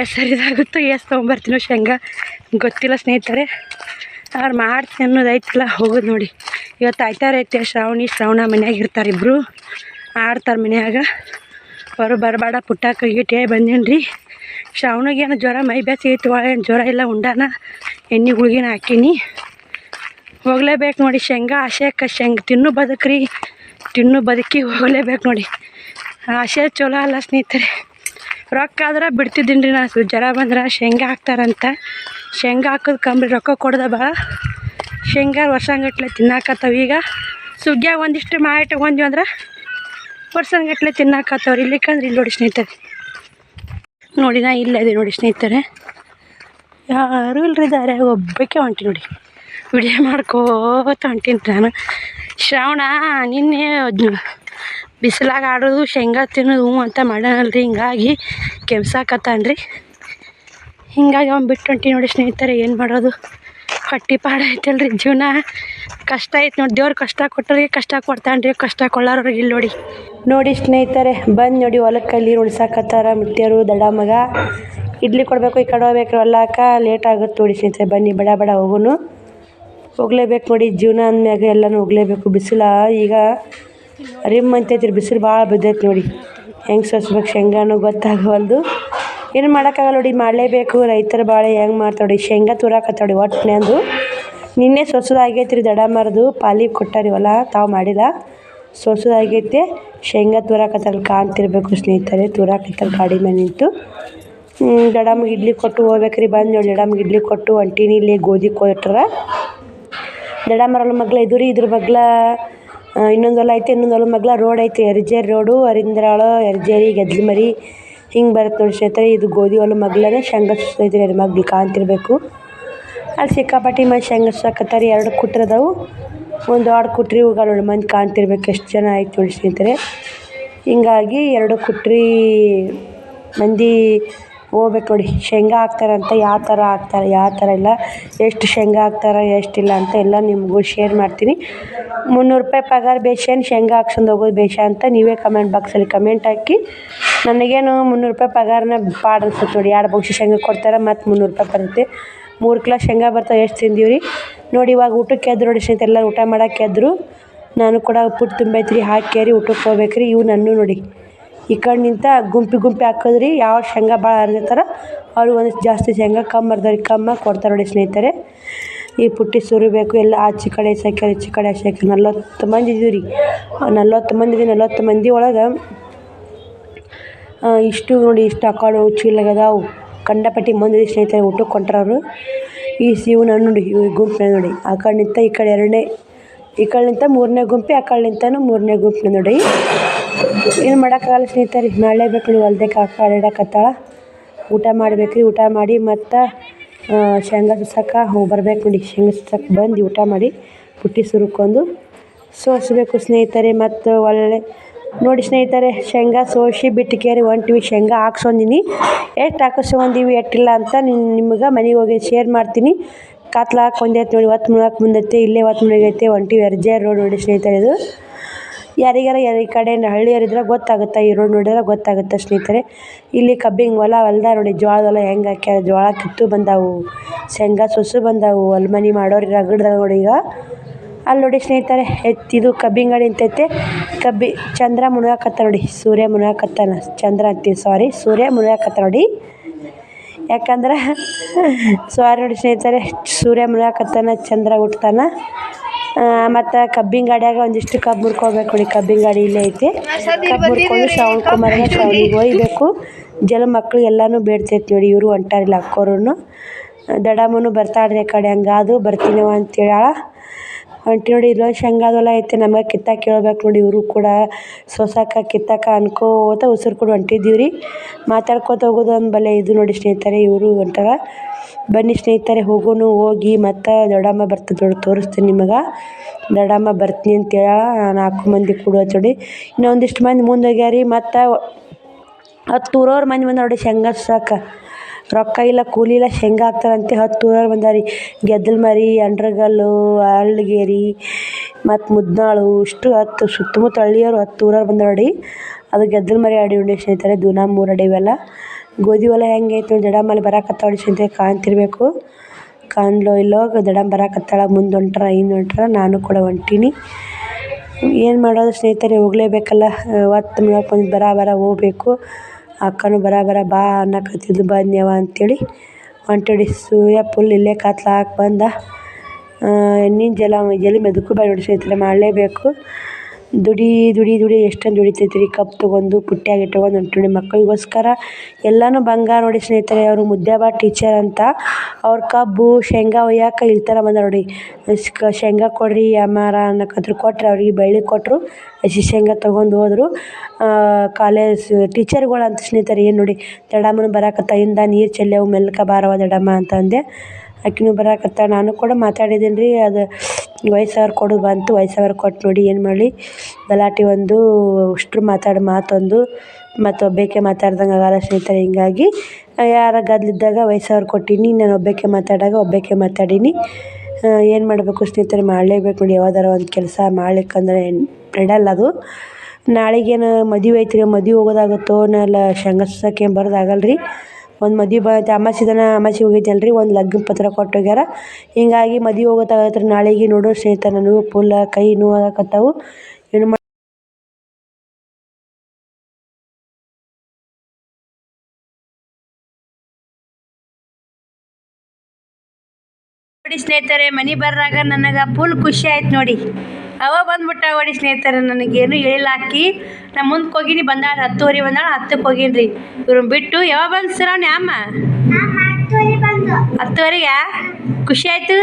ಎಷ್ಟು ಸರಿದಾಗುತ್ತೋ ಎಷ್ಟು ತೊಗೊಂಬರ್ತೀನೋ ಶೇಂಗಾ. ಗೊತ್ತಿಲ್ಲ ಸ್ನೇಹಿತರೆ. ಅವ್ರು ಮಾಡ್ತೀನಿ ಅನ್ನೋದು ಐತಲ್ಲ, ಹೋಗೋದು ನೋಡಿ. ಇವತ್ತು ಆಯ್ತಾರೆ ಐತೆ, ಶ್ರಾವಣಿ, ಶ್ರಾವಣ ಮನ್ಯಾಗ ಇರ್ತಾರೆ ಇಬ್ಬರು ಆಡ್ತಾರೆ ಮನ್ಯಾಗ. ಅವರು ಬರಬೇಡ, ಪುಟ್ಟಾಕ ಕೈಗಿಟ್ಟೆ ಬಂದೇನು ರೀ. ಶ್ರಾವಣಿಗೇನು ಜ್ವರ, ಮೈ ಬೇಸಿಗೆ ಐತೆ ಜ್ವರ ಇಲ್ಲ, ಉಂಡಾನ. ಎಣ್ಣೆ ಗುಳಿಗೆನ ಹಾಕೀನಿ. ಹೋಗ್ಲೇಬೇಕು ನೋಡಿ ಶೇಂಗಾ ಆಸೆಕ ಶೇಂಗ. ತಿನ್ನು ಬದುಕ್ರಿ, ತಿನ್ನು ಬದುಕಿ ಹೋಗ್ಲೇಬೇಕು ನೋಡಿ. ಆಸೆ ಚಲೋ ಅಲ್ಲ ಸ್ನೇಹಿತರೆ. ರೊಕ್ಕ ಆದ್ರೆ ಬಿಡ್ತಿದ್ದೀನಿ ರೀ ನಾನು. ಜ್ವರ ಬಂದ್ರೆ ಶೇಂಗಾ ಹಾಕ್ತಾರಂತ. ಶೇಂಗಾ ಹಾಕೋದು ಕಂಬ್ರಿ ರೊಕ್ಕ ಕೊಡ್ದ ಬಾ. ಶೇಂಗಾ ವರ್ಷಂಗಟ್ಲೆ ತಿನ್ನಾಕತ್ತಾವ ಈಗ. ಸುಗ್ಗಿಯಾಗ ಒಂದಿಷ್ಟು ಮಾಡಿ ಇಟ್ಕೊಂಡ್ವಿ ಅಂದ್ರೆ ವರ್ಷಂಗಟ್ಲೆ ತಿನ್ನಾಕತ್ತವ್ರಿ. ಇಲ್ಲಿಕಂದ್ರೆ ಇಲ್ಲಿ ನೋಡಿ ಸ್ನೇಹಿತರೆ. ನೋಡಿ ನಾ ಇಲ್ಲೇ ಇದೆ ನೋಡಿ ಸ್ನೇಹಿತರೆ. ಯಾರೂ ರೀ ದಾರೆ, ಒಬ್ಬಕ್ಕೆ ಹೊಂಟಿ ನೋಡಿ. ವಿಡಿಯೋ ಮಾಡ್ಕೋತ ಹೊಂಟೀನಿ ನಾನು. ಶ್ರಾವಣ, ನಿನ್ನೆ ಬಿಸಿಲಾಗ ಆಡೋದು, ಶೇಂಗಾ ತಿನ್ನೋದು ಅಂತ ಮಾಡೋಣಲ್ರಿ ಹಿಂಗಾಗಿ ಕೆಮ್ಸಾಕತ್ತಾನ್ರಿ. ಹಿಂಗಾಗಿ ಅವ್ನು ಬಿಟ್ಟು ಹೊಂಟಿ ನೋಡಿ ಸ್ನೇಹಿತರೆ, ಏನು ಮಾಡೋದು? ಹೊಟ್ಟಿ ಪಾಡ ಐತಲ್ರಿ ಜೀವನ. ಕಷ್ಟ ಐತೆ ನೋಡಿ. ದೇವ್ರು ಕಷ್ಟ ಕೊಟ್ಟವ್ರಿಗೆ ಕಷ್ಟ ಕೊಡ್ತಾನೆ ರೀ ಕಷ್ಟ ಕೊಳ್ಳೋರಿಗೆ ಇಲ್ಲಿ ನೋಡಿ. ನೋಡಿ ಸ್ನೇಹಿತರೆ, ಬಂದು ನೋಡಿ ಹೊಲಕ್ಕಲ್ಲಿ ಉಳ್ಸಾಕತ್ತಾರ ಮುಟ್ಟಿಯರು, ದಡ ಮಗ. ಇಡ್ಲಿ ಕೊಡಬೇಕು, ಈ ಕಡೆ ಹೋಗ್ಬೇಕು ಹೊಲಕ್ಕ ಲೇಟ್ ಆಗುತ್ತೆ ನೋಡಿ ಸ್ನೇಹಿತರೆ. ಬನ್ನಿ, ಬಡ ಬಡ ಹೋಗುನು. ಹೋಗ್ಲೇಬೇಕು ನೋಡಿ, ಜೀವನ ಅಂದಮ್ಯಾಗ ಎಲ್ಲನೂ ಹೋಗ್ಲೇಬೇಕು. ಬಿಸಿಲ ಈಗ ರಿಮ್ ಅಂತೈತಿ ಬಿಸಿಲು ಭಾಳ ಬಿದ್ದೈತೆ ನೋಡಿ. ಹೆಂಗೆ ಸೋಸ್ಬೇಕು ಶೇಂಗಾನು ಗೊತ್ತಾಗವಲ್ದು. ಏನು ಮಾಡೋಕ್ಕಾಗಲ್ಲ ನೋಡಿ, ಮಾಡಲೇಬೇಕು. ರೈತರ ಬಾಳೆ ಹೆಂಗೆ ಮಾಡ್ತಾವೆ ನೋಡಿ, ಶೇಂಗಾ ತುರಾಕತ್ತಾವ ಒಟ್ಟಿನಂದು ನಿನ್ನೆ ಸೋಸೋದಾಗೈತಿ ರೀ ದಡ ಮರದು, ಪಾಲಿ ಕೊಟ್ಟಾರಿ ಹೊಲ ತಾವು ಮಾಡಿಲ್ಲ. ಸೋಸೋದಾಗೈತೆ ಶೇಂಗಾ ತೂರಾಕತ್ತಲ್ಲಿ ಕಾಣ್ತಿರ್ಬೇಕು ಸ್ನೇಹಿತರೆ ತೂರಾಕತ್ತಲ್ಲಿ ಗಾಡಿ ಮೇಲೆ ನಿಂತು. ದಡಮ್ಗೆ ಇಡ್ಲಿ ಕೊಟ್ಟು ಹೋಗ್ಬೇಕ್ರಿ, ಬಂದು ನೋಡಿ, ದಡಮ್ಗೆ ಇಡ್ಲಿ ಕೊಟ್ಟು ಅಂಟಿನಿ ಇಲ್ಲಿ ಗೋಧಿ ಕೊಟ್ರ. ದಡ ಮರಲ ಮಗ್ಲ ಎದುರಿ ಇದ್ರ ಮಗ್ಲ ಇನ್ನೊಂದು ಹೊಲ ಐತೆ, ಇನ್ನೊಂದು ಹೊಲ ಮಗ್ಲ ರೋಡ್ ಐತೆ ಎರ್ಜೇರಿ ರೋಡು, ಅರಿಂದ್ರಾಳ ಎರ್ಜೇರಿ ಗೆದ್ಲಮರಿ, ಹಿಂಗೆ ಬರುತ್ತೆ ನೋಡಿ ಸ್ನೇಹಿತರೆ ಇದು ಗೋಧಿ ಹೊಲ ಮಗ್ಲನೇ ಶೇಂಗ ಸುತ್ತೈತೆ ರೀ ಮಗ್ಲು ಕಾಣ್ತಿರ್ಬೇಕು. ಅಲ್ಲಿ ಸಿಕ್ಕಾಪಟ್ಟಿ ಮಂದಿ ಶೇಂಗ ಸುಸಾಕತ್ತಾರ ಎರಡು ಕುಟ್ರದವು ಒಂದು ಆಡು ಕುಟ್ರಿ ಇವಾಗ ನೋಡಿ ಮಂದಿ ಕಾಣ್ತಿರ್ಬೇಕು, ಎಷ್ಟು ಜನ ಆಯ್ತು ನೋಡಿ ಸ್ನೇಹಿತರೆ. ಹಿಂಗಾಗಿ ಎರಡು ಕುಟ್ರಿ ಮಂದಿ ಹೋಗ್ಬೇಕು ನೋಡಿ, ಶೇಂಗಾ ಹಾಕ್ತಾರಂತ, ಯಾವ ಥರ ಹಾಕ್ತಾರೆ, ಯಾವ ಥರ ಇಲ್ಲ, ಎಷ್ಟು ಶೇಂಗಾ ಹಾಕ್ತಾರೆ, ಎಷ್ಟಿಲ್ಲ ಅಂತ ಎಲ್ಲ ನಿಮಗೂ ಶೇರ್ ಮಾಡ್ತೀನಿ. ಮುನ್ನೂರು ರೂಪಾಯಿ ಪಗಾರ ಬೇಷೇನು ಶೇಂಗಾ ಹಾಕ್ಸ್ಕೊಂಡ್ ಹೋಗೋದು ಬೇಷ ಅಂತ ನೀವೇ ಕಮೆಂಟ್ ಬಾಕ್ಸಲ್ಲಿ ಕಮೆಂಟ್ ಹಾಕಿ. ನನಗೇನು ಮುನ್ನೂರು ರೂಪಾಯಿ ಪಗಾರನ ಪಾಡು ನೋಡಿ, ಎರಡು ಬಗ್ಸಿ ಶೇಂಗಾ ಕೊಡ್ತಾರೆ, ಮತ್ತು ಮುನ್ನೂರು ರೂಪಾಯಿ ಬರುತ್ತೆ. ಮೂರು ಕಿಲೋ ಶೇಂಗಾ ಬರ್ತಾವೆ, ಎಷ್ಟು ತಿಂದೀವಿ ರೀ ನೋಡಿ, ಇವಾಗ ಊಟಕ್ಕೆ ಎದ್ರು ನೋಡಿ ಸ್ನೇಹಿತರೆ ಎಲ್ಲ ಊಟ ಮಾಡಕ್ಕೆ ಎದ್ರು. ನಾನು ಕೂಡ ಪುಟ್ಟು ತುಂಬೈತೆ ರೀ ಹಾಕ್ಯಾರಿ ಊಟಕ್ಕೆ ಹೋಗ್ಬೇಕು ರೀ ಇವು ನನ್ನೂ ನೋಡಿ. ಈ ಕಡೆ ನಿಂತ ಗುಂಪಿ ಗುಂಪಿ ಹಾಕಿದ್ರಿ ಯಾವ ಶೇಂಗಾ ಭಾಳ ಹರಿದಿರ್ತಾರ ಅವ್ರು ಒಂದಿಷ್ಟು ಜಾಸ್ತಿ ಶೇಂಗಾ ಕಮ್ಮಿ ಹರಿದವ್ರಿಗೆ ಕಮ್ಮಿ ಕೊಡ್ತಾರೆ ನೋಡಿ ಸ್ನೇಹಿತರೆ. ಈ ಪುಟ್ಟಿ ಸುರಿಬೇಕು ಎಲ್ಲ ಆಚೆ ಕಡೆ, ಸೈಕಲ್ ಈಚೆ ಕಡೆ, ಸೈಕಲ್ ನಲ್ವತ್ತು ಮಂದಿ ಇದೀವಿ ರೀ. ನಲ್ವತ್ತು ಮಂದಿ ಇದೀವಿ, ನಲ್ವತ್ತು ಮಂದಿ ಒಳಗೆ ಇಷ್ಟು ನೋಡಿ ಇಷ್ಟು ಹಾಕೊಂಡು ಚೀಲಗದಾವು ಕಂಡಪಟ್ಟಿ ಮಂದಿ ಸ್ನೇಹಿತರೆ, ಊಟಕ್ಕೆ ಕೊಂಟ್ರವರು ಈ ಸೀವನ ನೋಡಿ ಇವು ಗುಂಪಿನ ನೋಡಿ. ಆ ಕಡೆ ನಿಂತ ಈ ಕಡೆ ಎರಡನೇ, ಈ ಕಡೆ ನಿಂತ ಮೂರನೇ ಗುಂಪಿ, ಆ ಕಡೆ ಮೂರನೇ ಗುಂಪಿನ ನೋಡಿ. ಏನು ಮಾಡೋಕ್ಕಾಗಲ್ಲ ಸ್ನೇಹಿತರೆ ಮಾಡಲೇಬೇಕು ನೀವು ಕಾಕ ಆಡಾಕತ್ತಾಳ ಊಟ ಮಾಡ್ಬೇಕು ರೀ ಊಟ ಮಾಡಿ ಮತ್ತು ಶೇಂಗಾ ಸುರ್ಸಕ್ಕೆ ಹೋಗಿ ಬರ್ಬೇಕು ನೋಡಿ. ಶೇಂಗಾ ಸುರ್ಸಕ್ಕೆ ಬಂದು ಊಟ ಮಾಡಿ ಪುಟ್ಟಿ ಸುರುಕೊಂಡು ಸೋಸಬೇಕು ಸ್ನೇಹಿತರೆ ಮತ್ತು ಒಳ್ಳೆ ನೋಡಿ ಸ್ನೇಹಿತರೆ, ಶೇಂಗಾ ಸೋಸಿ ಬಿಟ್ಕೇರಿ ಹೊಂಟಿವಿ ಶೇಂಗಾ ಹಾಕ್ಸೊಂದಿನಿ ಎಷ್ಟು ಹಾಕಿಸ್ಕೊಂಡಿವಿ, ಎಷ್ಟಿಲ್ಲ ಅಂತ ನಿಮ್ಗೆ ಮನೆಗೆ ಹೋಗಿ ಶೇರ್ ಮಾಡ್ತೀನಿ. ಕತ್ಲಾಕ್ ಒಂದೈತೆ ನೋಡಿ, ಹೊತ್ತು ಮುಳಕ್ಕೆ ಮುಂದೈತೆ, ಇಲ್ಲೇ ಹೊತ್ತು ಮುಳುಗೈತೆ ಹೊಂಟಿವಿ ಅರ್ಜೆ ರೋಡ್ ನೋಡಿ ಸ್ನೇಹಿತರೆ ಇದು. ಯಾರಿಗಾರ ಯಾರು ಈ ಕಡೆ ಹಳ್ಳಿಯರಿದ್ರೆ ಗೊತ್ತಾಗುತ್ತೆ, ಈ ರೋಡ್ ನೋಡಿದ್ರೆ ಗೊತ್ತಾಗುತ್ತೆ ಸ್ನೇಹಿತರೆ. ಇಲ್ಲಿ ಕಬ್ಬಿನ ಹೊಲ ಹೊಲ್ದ ನೋಡಿ ಜೋಳದ ಹೊಲ ಹೆಂಗೆ ಹಾಕ್ಯಾರ ಜೋಳ ಕಿತ್ತು ಬಂದಾವು, ಶೇಂಗಾ ಸೊಸು ಬಂದಾವು ಹೊಲ ಮನೆ ಮಾಡೋರು ರಗಡ್ದಾಗ ನೋಡಿ ಈಗ. ಅಲ್ಲಿ ನೋಡಿ ಸ್ನೇಹಿತರೆ ಎತ್ತಿದು ಕಬ್ಬಿನ ಗಾಡಿ ನಿಂತೈತೆ ಕಬ್ಬಿ, ಚಂದ್ರ ಮುಳುಗಾಕತ್ತ ನೋಡಿ, ಸೂರ್ಯ ಮುಳುಗಾಕತ್ತಾನ ಚಂದ್ರ ಅಂತೀವಿ ಸಾರಿ ಸೂರ್ಯ ಮುಳುಗಾಕತ್ತ ನೋಡಿ. ಯಾಕಂದ್ರೆ ಸಾರಿ ನೋಡಿ ಸ್ನೇಹಿತರೆ, ಸೂರ್ಯ ಮುಳುಗಾಕತ್ತಾನ ಚಂದ್ರ ಹುಟ್ತಾನ. ಮತ್ತು ಕಬ್ಬಿನ ಗಾಡಿಯಾಗ ಒಂದಿಷ್ಟು ಕಬ್ಬು ಮುರ್ಕೋಬೇಕು ನೋಡಿ ಕಬ್ಬಿನ ಗಾಡಿ ಇಲ್ಲೇ ಐತೆ. ಕಬ್ಬು ಮುರ್ಕೊಂಡು ಶ್ರಾವಣ ಕುಮಾರನ ಶ್ರಾವಣಿಗೆ ಒಯ್ಬೇಕು. ಜಲ ಮಕ್ಕಳು ಎಲ್ಲನೂ ಬೇಡ್ತೈತೆ ನೋಡಿ, ಇವರು ಹೊಂಟಾರಿಲ್ಲ ಅಕ್ಕೋರು ದಡಮ್ಮನು ಬರ್ತಾಳ್ರಿ ಆ ಕಡೆ, ಹಂಗಾದು ಬರ್ತೀನವ ಅಂತೇಳಾಳ ಹೊಂಟಿ ನೋಡಿ, ಇಲ್ಲೊಂದು ಶೇಂಗಾದೊಲ ಐತೆ, ನಮಗೆ ಕಿತ್ತಾಕ ಕೇಳ್ಬೇಕು ನೋಡಿ, ಇವರು ಕೂಡ ಸೊಸಾಕ ಕಿತ್ತಾಕ ಅನ್ಕೋತ ಉಸಿರು ಕೂಡ ಹೊಂಟಿದ್ದೀವಿ ರೀ ಮಾತಾಡ್ಕೋತ ಹೋಗೋದು ಒಂದು ಬಲೆ ಇದು ನೋಡಿ ಸ್ನೇಹಿತರೆ, ಇವರು ಹೊಂಟಾರ ಬನ್ನಿ ಸ್ನೇಹಿತರೆ ಹೋಗೋಣ ಹೋಗಿ, ಮತ್ತು ದೊಡ್ಡಮ್ಮ ಬರ್ತದೆ ನೋಡಿ, ತೋರಿಸ್ತೀನಿ ನಿಮಗೆ. ದೊಡ್ಡಮ್ಮ ಬರ್ತೀನಿ ಅಂತೇಳ ನಾಲ್ಕು ಮಂದಿ ಕೂಡ ನೋಡಿ ಇನ್ನೊಂದಿಷ್ಟು ಮಂದಿ ಮುಂದೆ ಹೋಗ್ಯಾರಿ ಮತ್ತು ಹತ್ತು ಮಂದಿ ಬಂದ ನೋಡಿ ಶೇಂಗಾ ಸಾಕ ರೊಕ್ಕ ಇಲ್ಲ, ಕೂಲಿ ಇಲ್ಲ, ಶೇಂಗಾ ಹಾಕ್ತಾರಂತೆ ಹತ್ತು ಬಂದಾರಿ. ಗೆದ್ದಲ್ ಮರಿ, ಅಂಡ್ರಗಲ್ಲು ಅಳ್ಳಗೇರಿ ಮತ್ತು ಮುದ್ನಾಳು, ಇಷ್ಟು ಹತ್ತು, ಸುತ್ತಮುತ್ತ ಹಳ್ಳಿಯವರು ಹತ್ತು ಊರವ್ರು ಬಂದಾರ ನೋಡಿ. ಅದು ಗೆದ್ದಲ್ಮರಿ ಆಡಿ ಉಂಡೆ ಸ್ನೇಹಿತರೆ, ದೂನಾ ಮೂರು ಅಡಿ ಇವೆಲ್ಲ. ಗೋಧಿ ಹೊಲ ಹೆಂಗೆ ಐತೆ ನೋಡಿ ದಡಮ್ಮಲ್ಲಿ ಬರಾಕತ್ತಾವ ನೋಡಿ ಸ್ನೇಹಿತರೆ ಕಾಣ್ತಿರ್ಬೇಕು ಕಾಣ್ಲೋ ಇಲ್ಲೋ ದಡ ಬರಾಕತ್ತಾಳ ಮುಂದೆ ಹೊಂಟ್ರ ಹಿಂದೆ ಹೊಂಟ್ರ ನಾನು ಕೂಡ ಹೊಂಟೀನಿ ಏನು ಮಾಡೋದು ಸ್ನೇಹಿತರೆ, ಹೋಗಲೇಬೇಕಲ್ಲ. ಒತ್ತು ಬಂದು ಬರ ಬರ ಹೋಗ್ಬೇಕು. ಅಕ್ಕನೂ ಬರ ಬರ ಬಾ ಅನ್ನಕತ್ತಿದ್ದು ಬಂದ್ಯವ ಅಂತೇಳಿ. ಹೊಂಟಡಿ ಸೂರ್ಯ ಫುಲ್ ಇಲ್ಲೇ ಕತ್ಲಾಕ್ ಬಂದ. ಎಣ್ಣಿನ ಜಲ ಎಲ್ಲಿ ಮೆದುಕು ಬೇಡ ಸ್ನೇಹಿತರೆ, ಮಾಡಲೇಬೇಕು. ದುಡಿ ದುಡಿ ದುಡಿ ಎಷ್ಟೊಂದು ದುಡಿತೈತೆ ರೀ. ಕಬ್ಬು ತಗೊಂಡು, ಪುಟ್ಯಾಗ ಇಟ್ಕೊಂಡು ಹೊಂಟೀನಿ ಮಕ್ಕಳಿಗೋಸ್ಕರ ಎಲ್ಲನೂ ಬಂಗಾರ ನೋಡಿ ಸ್ನೇಹಿತರೆ, ಅವರು ಮುದ್ದ್ಯಾಬ ಟೀಚರ್ ಅಂತ. ಅವ್ರು ಕಬ್ಬು, ಶೇಂಗಾ ಒಯ್ಯಾಕ ಇಲ್ಲಿ ಥರ ಬಂದಾರ ನೋಡಿ. ಶೇಂಗಾ ಕೊಡ್ರಿ, ಅಮ್ಮಾರ ಅನ್ನಕತ್ರು ಕೊಟ್ರು, ಅವ್ರಿಗೆ ಬೆಳ್ಳಿ ಕೊಟ್ಟರು ಹಸಿ ಶೇಂಗಾ ತೊಗೊಂಡು ಹೋದರು. ಕಾಲೇಜ್ ಟೀಚರ್ಗಳು ಅಂತ ಸ್ನೇಹಿತರೆ, ಏನು ನೋಡಿ, ದಡಮ್ಮನ ಇಂದ ನೀರು ಚೆಲ್ಲೆವು ಮೆಲ್ಕ ಬಾರವ ದಡಮ್ಮ ಅಂತ ಅಂದೆ. ಆಕಿನೂ ಬರಾಕತ್ತ, ನಾನು ಕೂಡ ಮಾತಾಡಿದ್ದೀನಿ ರೀ ಅದು ವಯಸ್ಸಾರು ಕೊಡು ಬಂತು ವಯಸ್ಸಾರು ಕೊಟ್ಟು ನೋಡಿ, ಏನು ಮಾಡಲಿ? ಗಲಾಟೆ ಒಂದು, ಅಷ್ಟ್ರು ಮಾತಾಡೋ ಮಾತೊಂದು ಮತ್ತು ಒಬ್ಬಾಕೆ ಮಾತಾಡ್ದಂಗೆ ಆಗಲ್ಲ ಸ್ನೇಹಿತರೆ, ಹಿಂಗಾಗಿ ಯಾರ ಗದ್ಲಿದ್ದಾಗ ವಯಸ್ಸಾದವ್ರು ಕೊಟ್ಟೀನಿ, ನಾನು ಒಬ್ಬಾಕೆ ಮಾತಾಡಾಗ ಒಬ್ಬಾಕೆ ಮಾತಾಡೀನಿ. ಏನು ಮಾಡಬೇಕು ಸ್ನೇಹಿತರೆ, ಮಾಡಲೇಬೇಕು ನೋಡಿ, ಯಾವ್ದಾರ ಒಂದು ಕೆಲಸ ಮಾಡ್ಲಿಕ್ಕಂದ್ರೆ ಬಿಡಲ್ಲ ಅದು. ನಾಳೆಗೇನು ಮದುವೆ ಐತ್ರಿ, ಮದುವೆ ಹೋಗೋದಾಗುತ್ತೋ ಇಲ್ಲ ಶಂಗಸಕ್ಕೆ ಸುರ್ಸಕ್ಕೆ ಏನು ಬರೋದಾಗಲ್ಲ ರೀ ಒಂದು ಮದುವೆ ಬರತ್ತೆ. ಅಮಾಸೆ ದಿನ ಅಮಾಸೆ ಹೋಗೈತಲ್ರಿ ಒಂದು ಲಗ್ನ ಪತ್ರ ಕೊಟ್ಟು ಹೋಗ್ಯಾರ ಹೀಗಾಗಿ ಮದುವೆ ಹೋಗೋತ್ತಾಗತ್ರಿ ನಾಳೆಗೆ ನೋಡು ಸ್ನೇಹಿತ ನನಗೂ ಫುಲ್ ಕೈ ನೋವಾಗಕತ್ತಾವು ಏನು ಮಾ ನೋಡಿ ಸ್ನೇಹಿತರೆ, ಮನೆ ಬರ್ರಾಗ ನನಗೆ ಫುಲ್ ಖುಷಿ ಆಯ್ತು ನೋಡಿ. ಅವ ಬಂದ್ಬಿಟ್ಟ ಹೊಡಿ ಸ್ನೇಹಿತರೆ ನನಗೇನು ಹೇಳಿಲ್ಲ ಹಾಕಿ ನಾ ಮುಂದೆ ಹೋಗಿನಿ ಬಂದಾಳ ಹತ್ತುವರೆ ಬಂದಾಳ ಹತ್ತಕ್ಕೆ ಹೋಗಿನ್ರಿ. ಇವ್ರನ್ನ ಬಿಟ್ಟು ಯಾವಾಗ ಬಂದು ಸರ್ ಅವ್ನ? ಅಮ್ಮ? ಹತ್ತುವರೆಗೆ? ಖುಷಿ ಆಯ್ತು.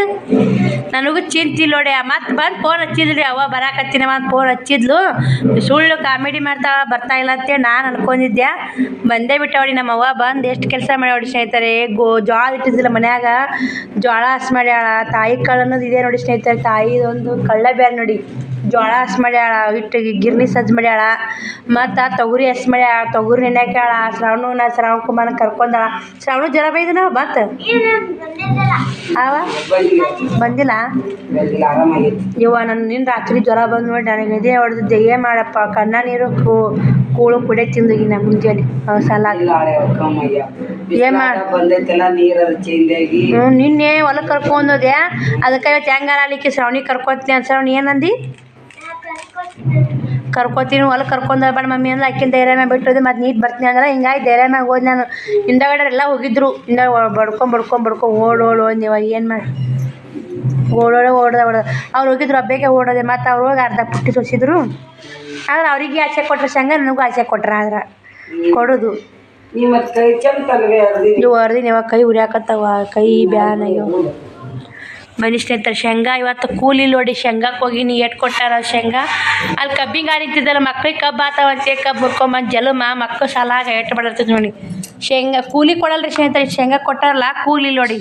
ನನಗೂ ಚಿಂತಿಲ್ಲ ನೋಡಿ ಮತ್ತೆ ಬಂದು ಫೋನ್ ಹಚ್ಚಿದ್ರಿ ಅವ ಬರಾಕತ್ತೀನಿ ಅಂತ ಫೋನ್ ಹಚ್ಚಿದ್ಲು. ಸುಳ್ಳು ಕಾಮಿಡಿ ಮಾಡ್ತಾವ ಬರ್ತಾ ಇಲ್ಲ ಅಂತೇಳಿ ನಾನು ಅನ್ಕೊಂಡಿದ್ದೆ. ಬಂದೇ ಬಿಟ್ಟವಡಿ ನಮ್ಮ ಅವ್ವ ಬಂದು ಎಷ್ಟು ಕೆಲಸ ಮಾಡ್ಯಾವಡಿ ಸ್ನೇಹಿತರೆ. ಗೋ ಜೋಳ ಇಟ್ಟಿದ್ದಿಲ್ಲ ಮನ್ಯಾಗ. ಜೋಳ ಹಸ್ ಮಾಡ್ಯಾಳ. ತಾಯಿ ಕಾಳು ಅನ್ನೋದು ಇದೆ ನೋಡಿ ಸ್ನೇಹಿತರೆ. ತಾಯಿ ಒಂದು ಕಳ್ಳ ಬೇರೆ ನೋಡಿ. ಜೋಳ ಹಸ್ ಮಾಡ್ಯಾಳ ಇಟ್ಟು ಗಿರ್ನಿ ಸಜ್ಜ ಮಾಡ್ಯಾಳ. ಮತ್ತು ತೊಗರಿ ಹಸ್ ಮಾಡ್ಯಾಳ ತೊಗರಿ ನೆನ್ಯಾಕ್ಯಾಳ. ಶ್ರಾವಣ ಶ್ರಾವಣ ಕುಮಾರನ ಕರ್ಕೊಂಡಾಳ. ಶ್ರಾವಣ ಜ್ವರ ಬೈದನ ಮತ್ತೆ? ಅವ ಬಂದಿಲ್ಲ? ಇವ ನನ್ನ ನಿನ್ನ ರಾತ್ರಿ ಜ್ವರ ಬಂದು ನೋಡಿ ನನಗೆ ಇದೇ ಹೊಡೆದು ಜಯ ಮಾಡಪ್ಪ? ಕಣ್ಣ ನೀರು ಕೂಳು ಕುಡೆ ನಮ್ಮ ಮುಂಜಾನೆ. ಸಲ. ಏನ್ ನಿನ್ನೆ ಹೊಲಕ್ಕೆ ಕರ್ಕೊಂಡೋದೆ ಅದಕ್ಕೆ ಇವತ್ತು ಹೆಂಗಾರ ಅಲ್ಲಿಕ್ಕೆ ಶ್ರವಣಿ ಕರ್ಕೊತೀನಿ ಅಂತ ಶ್ರವಣಿ ಏನಂದಿ? ಕರ್ಕೊತೀನಿ ಹೊಲ ಕರ್ಕೊಂಡು ಬೇಡ ಮಮ್ಮಿ ಅಂದ್ರೆ ಆಕಿನ ಧೈರ್ಯ ಮ್ಯಾಗ ಬಿಟ್ಟೋದು ಮತ್ತು ನೀಟ್ ಬರ್ತೀನಿ ಅಂದ್ರೆ ಹಿಂಗಾಗಿ ಧೈರ್ಯ ಮ್ಯಾಗ ಹೋದ್ ನಾನು. ಹಿಂದಗಡೆ ಎಲ್ಲ ಹೋಗಿದ್ರು. ಹಿಂದ ಬಡ್ಕೊಂಡ್ ಬಡ್ಕೊಂಡ್ ಬಡ್ಕೊ ಓಡ್ ಓಡ್ ಓಡ್ ನೀವ ಏನು ಮಾಡಿ ಓಡೋಡೆ ಓಡ್ದ ಓಡ್ದ ಅವ್ರು ಹೋಗಿದ್ರು ಹಬ್ಬಕ್ಕೆ ಓಡೋದೆ. ಮತ್ತು ಅವ್ರು ಹೋಗಿ ಅರ್ಧ ಪುಟ್ಟಿ ಸೋಸಿದ್ರು ಆದ್ರೆ ಅವ್ರಿಗೆ ಆಸೆ ಕೊಟ್ರೆ ಶಂಗ ನನಗೂ ಆಸೆ ಕೊಟ್ರ ಆದ್ರೆ. ಕೊಡೋದು. ನೀ ಮತ್ ಕೈ ಚಂದ ತಲ್ವೆ ಅರ್ದಿ ಇವು ಅರ್ದಿನ ಇವಾಗ ಕೈ ಉರಿಯಾಕತ್ತಾವ ಕೈ ಬ್ಯಾನ್ ಆಗ್ಯಾವ. ಬನ್ನಿ ಸ್ನೇಹಿತರೆ, ಶೇಂಗಾ. ಇವತ್ತು ಕೂಲಿ ನೋಡಿ ಶೇಂಗಾಕ್ಕೆ ಹೋಗಿನಿ ಎಟ್ ಕೊಟ್ಟಾರ ಶೇಂಗಾ? ಅಲ್ಲಿ ಕಬ್ಬಿನ ಗಾಡಿ ಮಕ್ಳಿಗೆ ಕಬ್ಬು ಆತಾವಂತೆ ಕಬ್ಬು ಹುರ್ಕೊಂಬಂದು ಜಲಮ ಮಕ್ಕಳು ಸಾಲಾಗ ಎಟ್ ಮಾಡಿರ್ತದೆ ನೋಡಿ. ಶೇಂಗಾ ಕೂಲಿ ಕೊಡಲ್ರಿ ಸ್ನೇಹಿತರೆ, ಶೇಂಗಾ ಕೊಟ್ಟಾರಲ್ಲ ಕೂಲಿ ನೋಡಿ.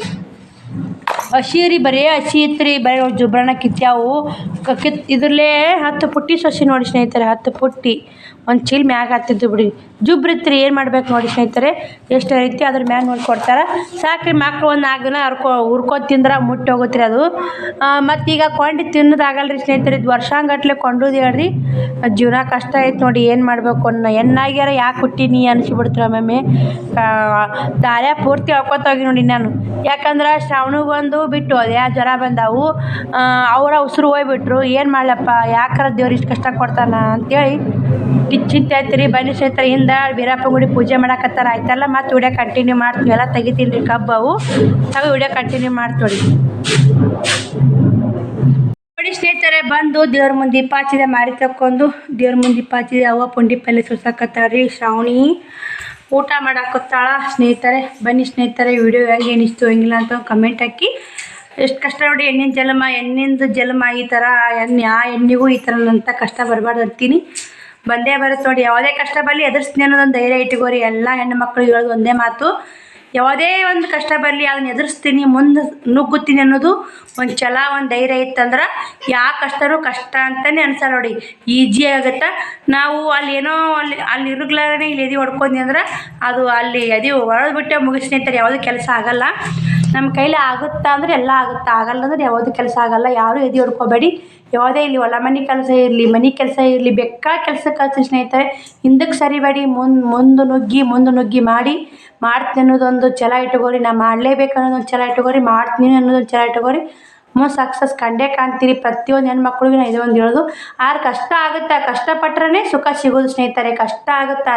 ಹಸಿ ರೀ ಬರೀ ಹಸಿ ಇತ್ತು ಬರೀ ಜುಬ್ರಣ ಕಿತ್ಯಾವು. ಕ- ಕಿತ್ ಇದ್ರಲ್ಲೇ ಹತ್ತು ಪುಟ್ಟಿ ಸೊಸಿ ನೋಡಿ ಸ್ನೇಹಿತರೆ, ಹತ್ತು ಪುಟ್ಟಿ. ಒಂದು ಚೀಲ ಮ್ಯಾಗ ಹತ್ತಿದ್ದು ಬಿಡಿ. ಜುಬ್ರಿತ್ರಿ ಏನು ಮಾಡ್ಬೇಕು ನೋಡಿ ಸ್ನೇಹಿತರೆ? ಎಷ್ಟು ಐತಿ ಅದ್ರ ಮ್ಯಾಗ ನೋಡಿ ಕೊಡ್ತಾರೆ. ಸಾಕ್ರಿ ಮಕ್ಳು ಒಂದು ನಾಲ್ಕು ದಿನ ಹರ್ಕೊ ಹುರ್ಕೋದ್ ತಿಂದ್ರೆ ಮುಟ್ಟಿ ಹೋಗುತ್ತೆ ಅದು. ಮತ್ತು ಈಗ ಕೊಂಡು ತಿನ್ನೋದಾಗಲ್ರಿ ಸ್ನೇಹಿತರೆ, ಇದು ವರ್ಷಾಂಗಟ್ಲೆ ಕೊಂಡುದು ಹೇಳ್ರಿ. ಜೀವನ ಕಷ್ಟ ಐತೆ ನೋಡಿ ಏನು ಮಾಡಬೇಕು ಅನ್ನೋ ಹೆಣ್ಣಾಗ್ಯಾರ ಯಾಕೆ ಹುಟ್ಟಿನಿ ಅನಿಸ್ಬಿಡ್ತಾರೆ ಒಮ್ಮೊಮ್ಮೆ. ದಾರ್ಯ ಪೂರ್ತಿ ಹೋಗಿ ನೋಡಿ ನಾನು ಯಾಕಂದ್ರೆ ಶ್ರಾವಣಿಗೊಂದು ಬಿಟ್ಟು ಹೋದೆ ಜ್ವರ ಬಂದಾವು. ಅವರ ಉಸಿರು ಹೋಗ್ಬಿಟ್ರು. ಏನು ಮಾಡ್ಲಪ್ಪ? ಯಾಕಾರ ದೇವ್ರು ಇಷ್ಟು ಕಷ್ಟ ಕೊಡ್ತಾನ ಅಂತೇಳಿ. ಕಿಚ್ ಚಿಂತೆ ಆಯ್ತು ಬನ್ನಿ ಸ್ನೇಹಿತರೆ, ಹಿಂದೆ ವೀರಪ್ಪ ಗುಡಿ ಪೂಜೆ ಮಾಡಕತ್ತಾರ. ಆಯ್ತಲ್ಲ, ಮತ್ತೆ ವಿಡಿಯೋ ಕಂಟಿನ್ಯೂ ಮಾಡ್ತೀವಿ. ಎಲ್ಲ ತೆಗಿತೀನಿ ರೀ, ಕಬ್ಬು ಅವು. ವಿಡಿಯೋ ಕಂಟಿನ್ಯೂ ಮಾಡ್ತೀವಿ ನೋಡಿ ಸ್ನೇಹಿತರೆ, ಬಂದು ದೇವ್ರ ಮುಂದೆ ದೀಪ ಹಚ್ಚಿದೆ ಮಾರಿ ತಕ್ಕೊಂಡು, ದೇವ್ರ ಮುಂದೆ ದೀಪ ಹಚ್ಚಿದೆ ಅವ್ವ ಪುಂಡಿ ಪಲ್ಲೆ ಸುರ್ಸಕತ್ತಾಳ್ರಿ ಶ್ರಾವಣಿ. ಊಟ ಮಾಡಾಕತ್ತಾಳ ಸ್ನೇಹಿತರೆ. ಬನ್ನಿ ಸ್ನೇಹಿತರೆ, ವಿಡಿಯೋ ಹೆಂಗೆ ಏನಿಸ್ತು ಹೆಂಗಿಲ್ಲ ಅಂತ ಕಮೆಂಟ್ ಹಾಕಿ. ಎಷ್ಟು ಕಷ್ಟ ನೋಡಿ, ಹೆಣ್ಣಿನ ಜಲಮ ಹೆಣ್ಣಿಂದು ಜಲಮ ಈ ಥರ ಎಣ್ಣೆ ಆ ಎಣ್ಣೆಗೂ ಈ ಥರ ಅಂತ ಕಷ್ಟ ಬರಬಾರ್ದು ಅಂತೀನಿ. ಬಂದೇ ಬರುತ್ತೆ ನೋಡಿ. ಯಾವುದೇ ಕಷ್ಟ ಬರಲಿ ಎದುರಿಸ್ತೀನಿ ಅನ್ನೋದೊಂದು ಧೈರ್ಯ ಇಟ್ಕೋರಿ. ಎಲ್ಲ ಹೆಣ್ಣು ಮಕ್ಕಳು ಹೇಳೋದು ಒಂದೇ ಮಾತು. ಯಾವುದೇ ಒಂದು ಕಷ್ಟ ಬರಲಿ ಅದನ್ನ ಎದುರಿಸ್ತೀನಿ, ಮುಂದೆ ನುಗ್ಗುತ್ತೀನಿ ಅನ್ನೋದು ಒಂದು ಛಲ, ಒಂದು ಧೈರ್ಯ ಇತ್ತಂದ್ರೆ ಯಾವ ಕಷ್ಟನೂ ಕಷ್ಟ ಅಂತಲೇ ಅನ್ಸಲ್ಲ ನೋಡಿ. ಈಜಿ ಆಗುತ್ತೆ. ನಾವು ಅಲ್ಲಿ ಏನೋ ಅಲ್ಲಿ ಅಲ್ಲಿ ಇರುಗ್ಲಾರೇ ಇಲ್ಲಿ ಎದಿ ಹೊಡ್ಕೊಂಡಿ ಅಂದ್ರೆ ಅದು ಅಲ್ಲಿ ಎದಿ ಹೊರದು ಬಿಟ್ಟೆ ಅಂತಾರೆ ಯಾವುದೂ ಕೆಲಸ ಆಗಲ್ಲ. ನಮ್ಮ ಕೈಲಿ ಆಗುತ್ತಾ ಅಂದ್ರೆ ಎಲ್ಲ ಆಗುತ್ತೆ. ಆಗಲ್ಲ ಅಂದ್ರೆ ಯಾವುದೂ ಕೆಲಸ ಆಗಲ್ಲ. ಯಾರೂ ಎದಿ ಹೊಡ್ಕೋಬೇಡಿ. ಯಾವುದೇ ಇಲ್ಲಿ ಹೊಲ ಮನೆ ಕೆಲಸ ಇರಲಿ, ಮನೆ ಕೆಲಸ ಇರಲಿ ಬೇಕಾದ ಕೆಲಸ ಕಲಿಸಿ ಸ್ನೇಹಿತರೆ, ಹಿಂದಕ್ಕೆ ಸರಿಬೇಡಿ ಮುಂದೆ ಮುಂದೆ ನುಗ್ಗಿ ಮುಂದೆ ನುಗ್ಗಿ ಮಾಡಿ, ಮಾಡ್ತೀನಿ ಅನ್ನೋದೊಂದು ಛಲ ಇಟ್ಕೋರಿ, ನಾ ಮಾಡಲೇಬೇಕು ಅನ್ನೋದೊಂದು ಛಲ ಇಟ್ಕೋರಿ, ಮಾಡ್ತೀನಿ ಅನ್ನೋದೊಂದು ಛಲ ಇಟ್ಕೋರಿ. ಮುಂದೆ ಸಕ್ಸಸ್ ಕಂಡೇ ಕಾಣ್ತೀರಿ. ಪ್ರತಿಯೊಂದು ಹೆಣ್ಮಕ್ಳಿಗೂ ನಾನು ಇದೊಂದು ಹೇಳೋದು. ಆರು ಕಷ್ಟ ಆಗುತ್ತೆ? ಕಷ್ಟಪಟ್ರೇ ಸುಖ ಸಿಗೋದು ಸ್ನೇಹಿತರೆ. ಕಷ್ಟ ಆಗುತ್ತೆ?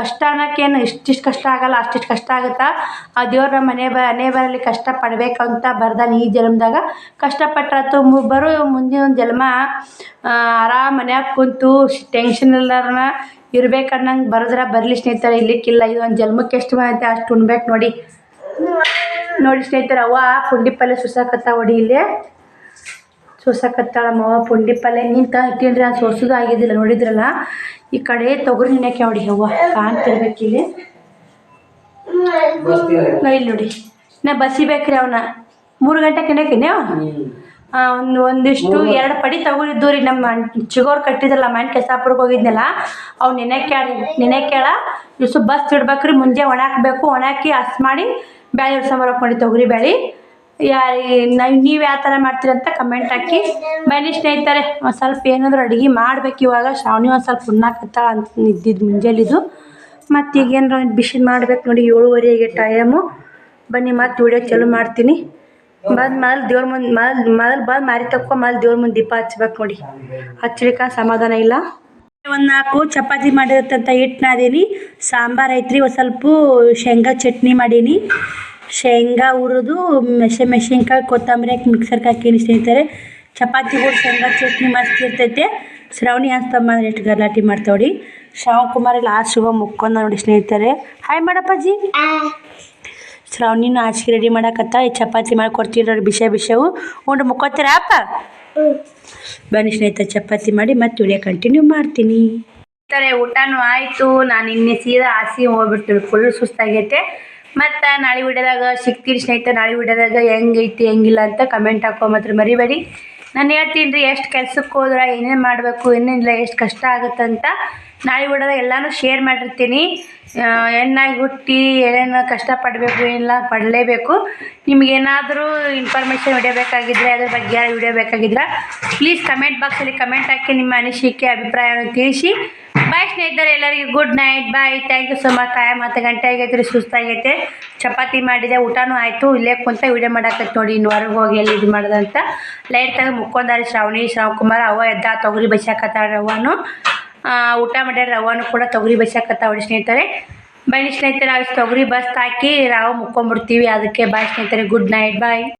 ಕಷ್ಟ ಅನ್ನೋಕ್ಕೇನು ಇಷ್ಟಿಷ್ಟು ಕಷ್ಟ ಆಗಲ್ಲ, ಅಷ್ಟಿಷ್ಟು ಕಷ್ಟ ಆಗುತ್ತಾ? ಆ ದೇವ್ರ ಮನೆ ಬ, ಮನೆ ಬರಲಿ ಕಷ್ಟ ಪಡಬೇಕಂತ ಬರ್ದಾನೆ ಈ ಜನ್ಮದಾಗ. ಕಷ್ಟಪಟ್ರತ್ತು ಮು ಬರೋ, ಮುಂದಿನ ಒಂದು ಜನ್ಮ ಆರಾಮ ಮನ್ಯಾಗ ಕುಂತು ಟೆನ್ಷನ್ ಇಲ್ಲಾರನ ಇರ್ಬೇಕನ್ನಂಗೆ ಬರೆದ್ರೆ ಬರಲಿ ಸ್ನೇಹಿತರೆ. ಇಲ್ಲಿಕ್ಕಿಲ್ಲ. ಇದೊಂದು ಜನ್ಮಕ್ಕೆ ಎಷ್ಟು ಬಂದೈತೆ. ಅಷ್ಟು ಉಣ್ಬೇಕು ನೋಡಿ. ನೋಡಿ ಸ್ನೇಹಿತರೆ ಅವ್ವ ಪುಂಡಿ ಪಲ್ಯ ಸುಸಾಕತ್ತ ಒಡಿ ಇಲ್ಲಿ. ಸುಸಾಕತ್ತಾಳ ಮಾವ ಪುಂಡಿ ಪಲ್ಯ ನಿಂತ ಇಟ್ಟಿನ್ರಿ ನಾನು ಸೋಸೋದು ಆಗಿದ್ದಿಲ್ಲ ನೋಡಿದ್ರಲ್ಲ? ಈ ಕಡೆ ತೊಗರಿ ನಿಕ್ಕಾವ ಒಡಿ ಅವ್ವ ಕಾಣ್ತಿರ್ಬೇಕಿಲ್ಲಿ ಇಲ್ಲಿ. ಬರ್ತೀರ ನಾ ಇಲ್ಲಿ ನೋಡಿ. ನಾ ಬಸಿಬೇಕ್ರಿ ಅವನ. ಮೂರು ಗಂಟೆ ಕೆಣಕಿನೇ ಒಂದು ಒಂದಿಷ್ಟು ಎರಡು ಪಡಿ ತಗೊಂಡಿದ್ದು ರೀ ನಮ್ಮ ಚಿಗೋರ್ ಕಟ್ಟಿದ್ರಲ್ಲ ಮನೆ ಕೆಸಾಪುರಕ್ಕೆ ಹೋಗಿದ್ನಲ್ಲ ಅವು ನೆನೆ ಕೇಳ ಇಷ್ಟು ಬಸ್ ಇಡ್ಬೇಕ್ರಿ ಮುಂಜೆ ಒಣಾಕ್ಬೇಕು ಒಣಾಕಿ ಹಸ್ ಮಾಡಿ ಬ್ಯಾಳಿ ಇಡ್ಸಂಬರಕ್ಕೆ ಮಾಡಿ ತೊಗರಿ ಬ್ಯಾಳಿ. ಯಾರಿ ನಾವು ನೀವು ಯಾವ ಥರ ಮಾಡ್ತೀರಿ ಅಂತ ಕಮೆಂಟ್ ಹಾಕಿ. ಬನ್ನಿ ಸ್ನೇಹಿತರೆ ಒಂದು ಸ್ವಲ್ಪ ಏನಾದರೂ ಅಡುಗೆ ಮಾಡ್ಬೇಕು ಇವಾಗ. ಶ್ರಾವಣಿ ಒಂದು ಸ್ವಲ್ಪ ಉಣ್ಣಾಕತ್ತಾಳ ಅಂತ ಇದ್ದಿದ್ದು ಮುಂಜಾಲಿದು. ಮತ್ತು ಈಗೇನಾರ ಬಿಸಿ ಮಾಡ್ಬೇಕು ನೋಡಿ ಏಳುವರೆಗೆ ಟೈಮು ಬನ್ನಿ ಮತ್ತೆ ವಿಡಿಯೋ ಚಾಲು ಮಾಡ್ತೀನಿ. ಬಂದು ಮಾಲ್ ದೇವ್ರ ಮುಂದೆ ಮಾಲ್ ಮೊದಲು ಬಂದು ಮಾರಿ ತಕ್ಕೊ ಮಾಲ್ ದೇವ್ರ ಮುಂದೆ ದೀಪ ಹಚ್ಬೇಕು ನೋಡಿ. ಹಚ್ಚಲಿಕ್ಕೆ ಸಮಾಧಾನ ಇಲ್ಲ. ಒಂದು ನಾಲ್ಕು ಚಪಾತಿ ಮಾಡಿರತ್ತಂತ ಹಿಟ್ಟು ನಾದೀನಿ ಸಾಂಬಾರು ಐತ್ರಿ, ಒಂದು ಸ್ವಲ್ಪ ಶೇಂಗಾ ಚಟ್ನಿ ಮಾಡೀನಿ. ಶೇಂಗಾ ಹುರಿದು ಮೆಸೆ ಮೆಣಸಿನ್ಕಾಯಿ ಕೊತ್ತಂಬರಿ ಹಾಕಿ ಮಿಕ್ಸರ್ಗೆ ಹಾಕೀನಿ ಸ್ನೇಹಿತರೆ. ಚಪಾತಿಗಳು ಶೇಂಗಾ ಚಟ್ನಿ ಮಸ್ತ್ ಇರ್ತೈತೆ. ಶ್ರಾವಣಿ ಅಂದ್ರೆ ಎಷ್ಟು ಗಲಾಟೆ ಮಾಡ್ತಾವಡಿ ಶ್ರಾವಣ್ ಕುಮಾರ್ ಲಾಸ್ಟ್ ಶುಭ ಮುಕ್ಕೊಂಡ ನೋಡಿ ಸ್ನೇಹಿತರೆ. ಹಾಯ್ ಮಾಡಪ್ಪಾಜಿ. ಶ್ರಾವಣಿನ ಆಚೆಗೆ ರೆಡಿ ಮಾಡಕತ್ತ, ಈ ಚಪಾತಿ ಮಾಡಿ ನೋಡಿ ಬಿಸಿ ಬಿಸಿವು ಉಂಡು ಮುಕ್ಕೋತೀರ ಅಪ್ಪ? ಬನ್ನಿ ಸ್ನೇಹಿತರೆ, ಚಪಾತಿ ಮಾಡಿ ಮತ್ತೆ ವಿಡಿಯೋ ಕಂಟಿನ್ಯೂ ಮಾಡ್ತೀನಿ. ಸರಿ ಊಟನೂ ಆಯಿತು. ನಾನು ಇನ್ನೇ ಸೀದಾ ಹಾಸಿ ಹೋಗ್ಬಿಡ್ತೀನಿ ಫುಲ್ ಸುಸ್ತಾಗೈತೆ. ಮತ್ತು ನಾಳೆ ವಿಡಿಯೋದಾಗ ಸಿಗ್ತೀನಿ ಸ್ನೇಹಿತರೆ, ನಾಳೆ ವಿಡಿಯೋದಾಗ ಹೆಂಗೈತಿ, ಹೆಂಗಿಲ್ಲ ಅಂತ ಕಮೆಂಟ್ ಹಾಕೋ ಮಾತ್ರ ಮರಿಬೇಡಿ. ನಾನು ಹೇಳ್ತೀನಿ ರೀ, ಎಷ್ಟು ಕೆಲ್ಸಕ್ಕೆ ಹೋದ್ರೆ, ಏನೇನು ಮಾಡಬೇಕು, ಏನೇನಿಲ್ಲ, ಎಷ್ಟು ಕಷ್ಟ ಆಗುತ್ತಂತ. ನಾಳೆ ವಿಡಿಯೋದಾಗ ಎಲ್ಲನೂ ಶೇರ್ ಮಾಡಿರ್ತೀನಿ. ಹೆಣ್ಣಾಗಿ ಹುಟ್ಟಿ ಏನೇನು ಕಷ್ಟಪಡಬೇಕು, ಏನಿಲ್ಲ ಪಡಲೇಬೇಕು. ನಿಮಗೇನಾದರೂ ಇನ್ಫಾರ್ಮೇಷನ್ ವಿಡಿಯೋ ಬೇಕಾಗಿದ್ದರೆ ಅದ್ರ ಬಗ್ಗೆ ಯಾರು ವಿಡಿಯೋ ಬೇಕಾಗಿದ್ರೆ ಪ್ಲೀಸ್ ಕಮೆಂಟ್ ಬಾಕ್ಸಲ್ಲಿ ಕಮೆಂಟ್ ಹಾಕಿ ನಿಮ್ಮ ಅನಿಸಿಕೆ, ಅಭಿಪ್ರಾಯವನ್ನು ತಿಳಿಸಿ. ಬಾಯ್ ಸ್ನೇಹಿತರೆ, ಎಲ್ಲರಿಗೂ good night bye thank you so much time ಹತ್ತು ಗಂಟೆ ಆಗೈತೆ. ಸುಸ್ತಾಗೈತೆ ಚಪಾತಿ ಮಾಡಿದೆ, ಊಟನೂ ಆಯಿತು. ಇಲ್ಲೇ ಕುಂತ ವಿಡಿಯೋ ಮಾಡಾಕತ್ತೆ ನೋಡಿ ಇನ್ನು ಹೊರಗೆ ಹೋಗಿ ಎಲ್ಲಿ ಇದು ಮಾಡ್ದಂತ. ಲೈಟ್ ತೆಗೆದು ಮುಕ್ಕೊಂದಾರಿ ಶ್ರಾವಣಿ, ಶ್ರಾವಕುಮಾರ್ ಅವ ಎದ್ದ ತೊಗರಿ ಬಸಾಕತ್ತಾಳ ಅವನು ಊಟ ಮಾಡ್ಯಾರ ರವಾನು ಕೂಡ ತೊಗರಿ ಬಸಾಕತ್ತಾವಡಿ ಸ್ನೇಹಿತರೆ. ಬನ್ನಿ ಸ್ನೇಹಿತರೆ ನಾವು ತೊಗರಿ ಬಸ್ ಹಾಕಿ ನಾವು ಮುಕ್ಕೊಂಬಿಡ್ತೀವಿ. ಅದಕ್ಕೆ ಬಾಯ್ ಸ್ನೇಹಿತರೆ, ಗುಡ್ ನೈಟ್, ಬಾಯ್.